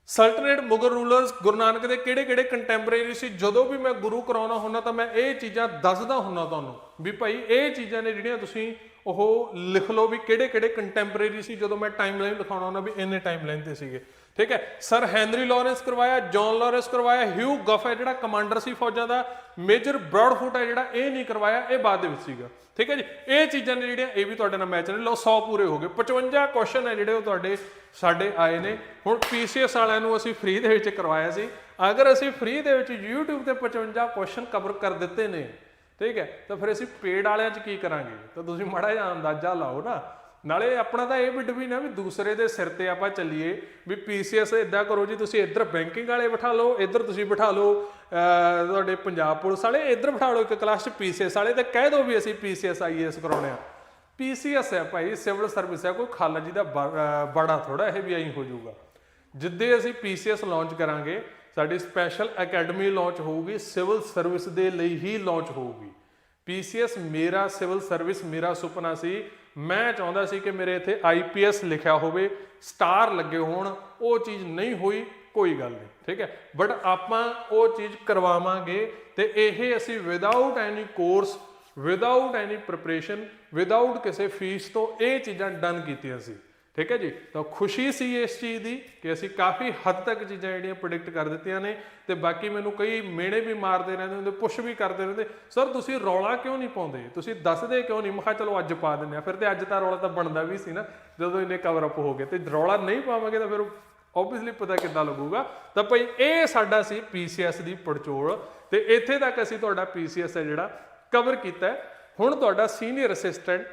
ਸਲਟਨੇਟ ਮੁਗਲ ਰੂਲਰਸ ਗੁਰੂ ਨਾਨਕ ਦੇ ਕਿਹੜੇ ਕਿਹੜੇ ਕੰਟੈਂਪਰੇਰੀ ਸੀ? ਜਦੋਂ ਵੀ ਮੈਂ ਗੁਰੂ ਕਰਾਉਣਾ ਹੁੰਦਾ ਤਾਂ ਮੈਂ ਇਹ ਚੀਜ਼ਾਂ ਦੱਸਦਾ ਹੁੰਦਾ ਤੁਹਾਨੂੰ ਵੀ ਭਾਈ ਇਹ ਚੀਜ਼ਾਂ ਨੇ ਜਿਹੜੀਆਂ ਤੁਸੀਂ ਉਹ ਲਿਖ ਲਓ ਵੀ ਕਿਹੜੇ ਕਿਹੜੇ ਕੰਟੈਂਪਰੇਰੀ ਸੀ? ਜਦੋਂ ਮੈਂ ਟਾਈਮਲਾਈਨ ਲਿਖਾਉਣਾ ਹੁੰਦਾ ਵੀ ਇੰਨੇ ਟਾਈਮਲਾਈਨ ਤੇ ਸੀਗੇ। ਠੀਕ ਹੈ, ਸਰ ਹੈਨਰੀ ਲਾਰੈਂਸ ਕਰਵਾਇਆ, ਜੌਨ ਲਾਰੈਂਸ ਕਰਵਾਇਆ, ਹਿਊ ਗਫ ਹੈ ਜਿਹੜਾ ਕਮਾਂਡਰ ਸੀ ਫੌਜਾਂ ਦਾ, ਮੇਜਰ ਬ੍ਰੌਡਫੁੱਟ ਹੈ ਜਿਹੜਾ, ਇਹ ਨਹੀਂ ਕਰਵਾਇਆ, ਇਹ ਬਾਅਦ ਦੇ ਵਿੱਚ ਸੀਗਾ। ਠੀਕ ਹੈ ਜੀ, ਇਹ ਚੀਜ਼ਾਂ ਨੇ ਜਿਹੜੀਆਂ, ਇਹ ਵੀ ਤੁਹਾਡੇ ਨਾਲ ਮੈਚ ਨੇ, ਲਓ 100 ਪੂਰੇ ਹੋ ਗਏ। 55 ਕੁਐਸਚਨ ਹੈ ਜਿਹੜੇ ਉਹ ਤੁਹਾਡੇ ਸਾਡੇ ਆਏ ਨੇ। ਹੁਣ ਪੀਸੀਐਸ ਵਾਲਿਆਂ ਨੂੰ ਅਸੀਂ ਫ੍ਰੀ ਦੇ ਵਿੱਚ ਕਰਵਾਇਆ ਸੀ। ਅਗਰ ਅਸੀਂ ਫ੍ਰੀ ਦੇ ਵਿੱਚ YouTube ਤੇ 55 ਕੁਐਸਚਨ ਕਵਰ ਕਰ ਦਿੱਤੇ ਨੇ, ਠੀਕ ਹੈ, ਤਾਂ ਫਿਰ ਅਸੀਂ ਪੇਡ ਵਾਲਿਆਂ 'ਚ ਕੀ ਕਰਾਂਗੇ? ਤਾਂ ਤੁਸੀਂ ਮਾੜਾ ਜਿਹਾ ਅੰਦਾਜ਼ਾ ਲਾਓ ਨਾ। ਨਾਲੇ ਆਪਣਾ ਤਾਂ ਇਹ ਬਿੱਡ ਵੀ ਨਾ ਵੀ ਦੂਸਰੇ ਦੇ ਸਿਰ ਤੇ ਆਪਾਂ ਚੱਲੀਏ, ਵੀ ਪੀਸੀਐਸ ਇਦਾਂ ਕਰੋ ਜੀ, ਤੁਸੀਂ ਇੱਧਰ ਬੈਂਕਿੰਗ ਵਾਲੇ ਬਿਠਾ ਲਓ, ਇੱਧਰ ਤੁਸੀਂ ਬਿਠਾ ਲਓ ਤੁਹਾਡੇ ਪੰਜਾਬ ਪੁਲਿਸ ਵਾਲੇ ਇੱਧਰ ਬਿਠਾ ਲਓ, ਇੱਕ ਕਲਾਸ 'ਚ ਪੀਸੀਐਸ ਵਾਲੇ ਤੇ ਕਹਿ ਦਿਓ ਵੀ ਅਸੀਂ ਪੀਸੀਐਸ, ਆਈਏਐਸ ਕਰਾਉਣੇ ਆ। ਪੀਸੀਐਸ ਹੈ ਭਾਈ, ਸਿਵਲ ਸਰਵਿਸ ਹੈ, ਕੋਈ ਖਾਲਾ ਜੀ ਦਾ ਬੜਾ ਥੋੜਾ ਇਹ ਵੀ ਐਂ ਹੋ ਜਾਊਗਾ। ਜਿੱਦੇ ਅਸੀਂ ਪੀਸੀਐਸ ਲਾਂਚ ਕਰਾਂਗੇ, ਸਾਡੀ ਸਪੈਸ਼ਲ ਅਕੈਡਮੀ ਲਾਂਚ ਹੋਊਗੀ, ਸਿਵਲ ਸਰਵਿਸ ਦੇ ਲਈ ਹੀ ਲਾਂਚ ਹੋਊਗੀ। ਪੀਸੀਐਸ ਮੇਰਾ, ਸਿਵਲ ਸਰਵਿਸ ਮੇਰਾ ਸੁਪਨਾ ਸੀ ਮੈਂ ਚਾਹੁੰਦਾ ਸੀ ਕਿ ਮੇਰੇ ਇੱਥੇ ਆਈਪੀਐਸ ਲਿਖਿਆ ਹੋਵੇ, ਸਟਾਰ ਲੱਗੇ ਹੋਣ, ਉਹ ਚੀਜ਼ ਨਹੀਂ ਹੋਈ, ਕੋਈ ਗੱਲ ਨਹੀਂ, ਠੀਕ ਹੈ? ਬਟ ਆਪਾਂ ਉਹ ਚੀਜ਼ ਕਰਵਾਵਾਂਗੇ ਤੇ ਇਹ ਅਸੀਂ without any course without any preparation without ਕਿਸੇ ਫੀਸ ਤੋਂ ਇਹ ਚੀਜ਼ਾਂ ਡਨ ਕੀਤੀਆਂ ਸੀ। ਠੀਕ ਹੈ ਜੀ? ਤਾਂ ਖੁਸ਼ੀ ਸੀ ਇਸ ਚੀਜ਼ ਦੀ ਕਿ ਅਸੀਂ ਕਾਫੀ ਹੱਦ ਤੱਕ ਚੀਜ਼ਾਂ ਜਿਹੜੀਆਂ ਪ੍ਰੈਡਿਕਟ ਕਰ ਦਿੱਤੀਆਂ ਨੇ ਤੇ ਬਾਕੀ ਮੈਨੂੰ ਕਈ ਮੇਣੇ ਵੀ ਮਾਰਦੇ ਰਹਿੰਦੇ ਹੁੰਦੇ ਪੁਸ਼ ਵੀ ਕਰਦੇ ਰਹਿੰਦੇ। ਸਰ ਤੁਸੀਂ ਰੌਲਾ ਕਿਉਂ ਨਹੀਂ ਪਾਉਂਦੇ? ਤੁਸੀਂ ਦੱਸਦੇ ਕਿਉਂ ਨਹੀਂ? ਮੈਂ ਕਿਹਾ ਚਲੋ ਅੱਜ ਪਾ ਦਿੰਦੇ ਆ ਫਿਰ ਤੇ ਅੱਜ ਤਾਂ ਰੌਲਾ ਤਾਂ ਬਣਦਾ ਵੀ ਸੀ ਨਾ। ਜਦੋਂ ਇਹਨੇ ਕਵਰ ਅਪ ਹੋ ਗਏ ਤੇ ਰੌਲਾ ਨਹੀਂ ਪਾਵਾਂਗੇ ਤਾਂ ਫਿਰ ਆਬਵੀਅਸਲੀ ਪਤਾ ਕਿੱਦਾਂ ਲੱਗੂਗਾ। ਤਾਂ ਭਾਈ ਇਹ ਸਾਡਾ ਸੀ ਪੀਸੀਐਸ ਦੀ ਪੜਚੋਲ ਤੇ ਇੱਥੇ ਤੱਕ ਅਸੀਂ ਤੁਹਾਡਾ ਪੀਸੀਐਸ ਹੈ ਜਿਹੜਾ ਕਵਰ ਕੀਤਾ ਹੁਣ ਤੁਹਾਡਾ ਸੀਨੀਅਰ ਅਸਿਸਟੈਂਟ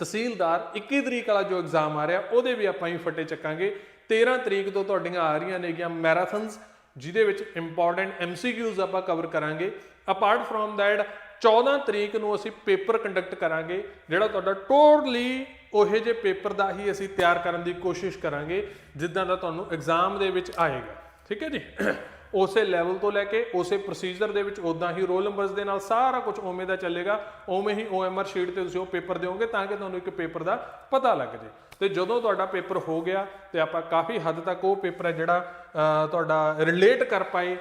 ਤਹਿਸੀਲਦਾਰ 21 ਤਰੀਕ ਵਾਲਾ ਜੋ ਐਗਜ਼ਾਮ ਆ ਰਿਹਾ, ਉਹਦੇ ਵੀ ਆਪਾਂ ਹੀ ਫੱਟੇ ਚੱਕਾਂਗੇ। 13 ਤਰੀਕ ਤੋਂ ਤੁਹਾਡੀਆਂ ਆ ਰਹੀਆਂ ਨੇਗੀਆਂ ਮੈਰਾਥਨਸ ਜਿਹਦੇ ਵਿੱਚ ਇੰਪੋਰਟੈਂਟ ਐਮਸੀਕਿਊਜ਼ ਆਪਾਂ ਕਵਰ ਕਰਾਂਗੇ। ਅਪਾਰਟ ਫਰੋਮ ਦੈਟ 14 ਤਰੀਕ ਨੂੰ ਅਸੀਂ ਪੇਪਰ ਕੰਡਕਟ ਕਰਾਂਗੇ, ਜਿਹੜਾ ਤੁਹਾਡਾ ਟੋਟਲੀ ਉਹੇ ਜੇ ਪੇਪਰ ਦਾ ਹੀ ਅਸੀਂ ਤਿਆਰ ਕਰਨ ਦੀ ਕੋਸ਼ਿਸ਼ ਕਰਾਂਗੇ, ਜਿੱਦਾਂ ਦਾ ਤੁਹਾਨੂੰ ਐਗਜ਼ਾਮ ਦੇ ਵਿੱਚ ਆਏਗਾ। ਠੀਕ ਹੈ ਜੀ? ਉਸੇ ਲੈਵਲ ਤੋਂ ਲੈ ਕੇ ਉਸੇ ਪ੍ਰੋਸੀਜਰ ਦੇ ਵਿੱਚ ਉਦਾਂ ਹੀ ਰੋਲ ਨੰਬਰਸ ਦੇ ਨਾਲ ਸਾਰਾ ਕੁਝ ਉਵੇਂ ਦਾ ਚੱਲੇਗਾ, ਉਵੇਂ ਹੀ OMR ਸ਼ੀਟ ਤੇ ਤੁਸੀਂ ਉਹ ਪੇਪਰ ਦਿਓਗੇ ਤਾਂ ਕਿ ਤੁਹਾਨੂੰ ਇੱਕ ਪੇਪਰ ਦਾ ਪਤਾ ਲੱਗ ਜੇ। ਤੇ ਜਦੋਂ ਤੁਹਾਡਾ ਪੇਪਰ ਹੋ ਗਿਆ ਤੇ ਆਪਾਂ ਕਾਫੀ ਹੱਦ ਤੱਕ ਉਹ ਪੇਪਰ ਹੈ ਜਿਹੜਾ ਤੁਹਾਡਾ ਰਿਲੇਟ ਕਰ ਪਾਏ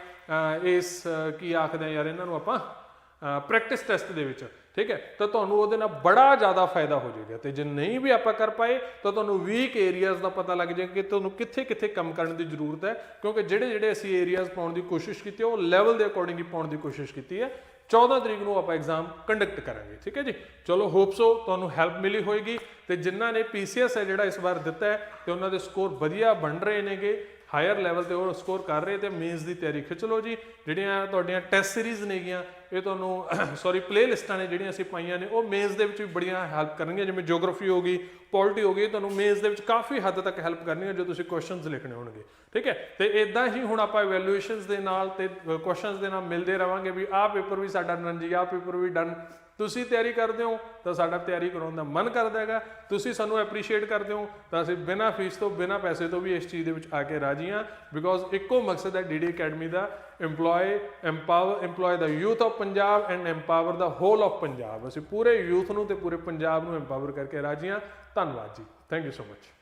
ਇਸ ਕੀ ਆਖਦੇ ਆ ਯਾਰ ਇਹਨਾਂ ਨੂੰ ਆਪਾਂ ਪ੍ਰੈਕਟਿਸ ਟੈਸਟ ਦੇ ਵਿੱਚ। ਠੀਕ ਹੈ? ਤਾਂ ਤੁਹਾਨੂੰ ਉਹਦੇ ਨਾਲ ਬੜਾ ਜ਼ਿਆਦਾ ਫਾਇਦਾ ਹੋ ਜਾਏਗਾ। ਤੇ ਜੇ ਨਹੀਂ ਵੀ ਆਪਾਂ ਕਰ ਪਾਏ ਤਾਂ ਤੁਹਾਨੂੰ ਵੀਕ ਏਰੀਆਜ਼ ਦਾ ਪਤਾ ਲੱਗ ਜਾਏਗਾ ਕਿ ਤੁਹਾਨੂੰ ਕਿੱਥੇ ਕਿੱਥੇ ਕੰਮ ਕਰਨ ਦੀ ਜ਼ਰੂਰਤ ਹੈ। ਕਿਉਂਕਿ ਜਿਹੜੇ ਜਿਹੜੇ ਅਸੀਂ ਏਰੀਆਜ਼ ਪਾਉਣ ਦੀ ਕੋਸ਼ਿਸ਼ ਕੀਤੀ ਹੈ, ਉਹ ਲੈਵਲ ਦੇ ਅਕੋਰਡਿੰਗ ਹੀ ਪਾਉਣ ਦੀ ਕੋਸ਼ਿਸ਼ ਕੀਤੀ ਹੈ। 14 ਤਰੀਕ ਨੂੰ ਆਪਾਂ ਐਗਜ਼ਾਮ ਕੰਡਕਟ ਕਰਾਂਗੇ ਠੀਕ ਹੈ ਜੀ? ਚਲੋ ਹੋਪ ਸੋ ਤੁਹਾਨੂੰ ਹੈਲਪ ਮਿਲੀ ਹੋਏਗੀ। ਤੇ ਜਿਨ੍ਹਾਂ ਨੇ ਪੀਸੀਐਸ ਹੈ ਜਿਹੜਾ ਇਸ ਵਾਰ ਦਿੱਤਾ ਹੈ ਤੇ ਉਹਨਾਂ ਦੇ ਸਕੋਰ ਵਧੀਆ ਬਣ ਰਹੇ ਨੇਗੇ। ਹਾਇਰ ਲੈਵਲ ਤੇ ਉਹ ਸਕੋਰ ਕਰ ਰਹੇ ਤੇ ਮੇਨਸ ਦੀ ਤਿਆਰੀ ਖਿੱਚ ਲਓ ਜੀ। ਜਿਹੜੀਆਂ ਤੁਹਾਡੀਆਂ ਟੈਸਟ ਸੀਰੀਜ਼ ਨੇਗੀਆਂ, ਇਹ ਤੁਹਾਨੂੰ ਸੌਰੀ ਪਲੇ ਲਿਸਟਾਂ ਨੇ ਜਿਹੜੀਆਂ ਅਸੀਂ ਪਾਈਆਂ ਨੇ, ਉਹ ਮੇਨਸ ਦੇ ਵਿੱਚ ਵੀ ਬੜੀਆਂ ਹੈਲਪ ਕਰਨਗੀਆਂ, ਜਿਵੇਂ ਜੀਓਗ੍ਰਾਫੀ ਹੋ ਗਈ ਪੋਲਿਟੀ ਹੋ ਗਈ ਤੁਹਾਨੂੰ ਮੇਨਸ ਦੇ ਵਿੱਚ ਕਾਫੀ ਹੱਦ ਤੱਕ ਹੈਲਪ ਕਰਨਗੀਆਂ ਜੋ ਤੁਸੀਂ ਕੁਐਸਚਨਸ ਲਿਖਣੇ ਹੋਣਗੇ। ਠੀਕ ਹੈ? ਤੇ ਇਦਾਂ ਹੀ ਹੁਣ ਆਪਾਂ ਇਵੈਲੂਏਸ਼ਨਸ ਦੇ ਨਾਲ ਤੇ ਕੁਐਸਚਨਸ ਦੇ ਨਾਲ ਮਿਲਦੇ ਰਵਾਂਗੇ ਵੀ ਆਹ ਪੇਪਰ ਵੀ ਸਾਡਾ ਡਨ ਜੀ, ਆਹ ਪੇਪਰ ਵੀ ਡਨ ਤੁਸੀਂ ਤਿਆਰੀ ਕਰਦੇ ਹੋ ਤਾਂ ਸਾਡਾ ਤਿਆਰੀ ਕਰਾਉਣ ਦਾ ਮਨ ਕਰਦਾ ਹੈਗਾ। ਤੁਸੀਂ ਸਾਨੂੰ ਐਪਰੀਸ਼ੀਏਟ ਕਰਦੇ ਹੋ ਤਾਂ ਅਸੀਂ ਬਿਨਾਂ ਫੀਸ ਤੋਂ, ਬਿਨਾਂ ਪੈਸੇ ਤੋਂ ਵੀ ਇਸ ਚੀਜ਼ ਦੇ ਵਿੱਚ ਆ ਕੇ ਰਾਜੀ ਹਾਂ। ਬਿਕੋਜ਼ ਇੱਕੋ ਮਕਸਦ ਹੈ ਡੀਡੀ ਅਕੈਡਮੀ ਦਾ EMPLOY empower employ the youth of Punjab and empower the whole of Punjab. ਅਸੀਂ ਪੂਰੇ ਯੂਥ ਨੂੰ ਤੇ ਪੂਰੇ ਪੰਜਾਬ ਨੂੰ empower ਕਰਕੇ ਰਾਜੀ ਹਾਂ। ਧੰਨਵਾਦ ਜੀ। Thank you so much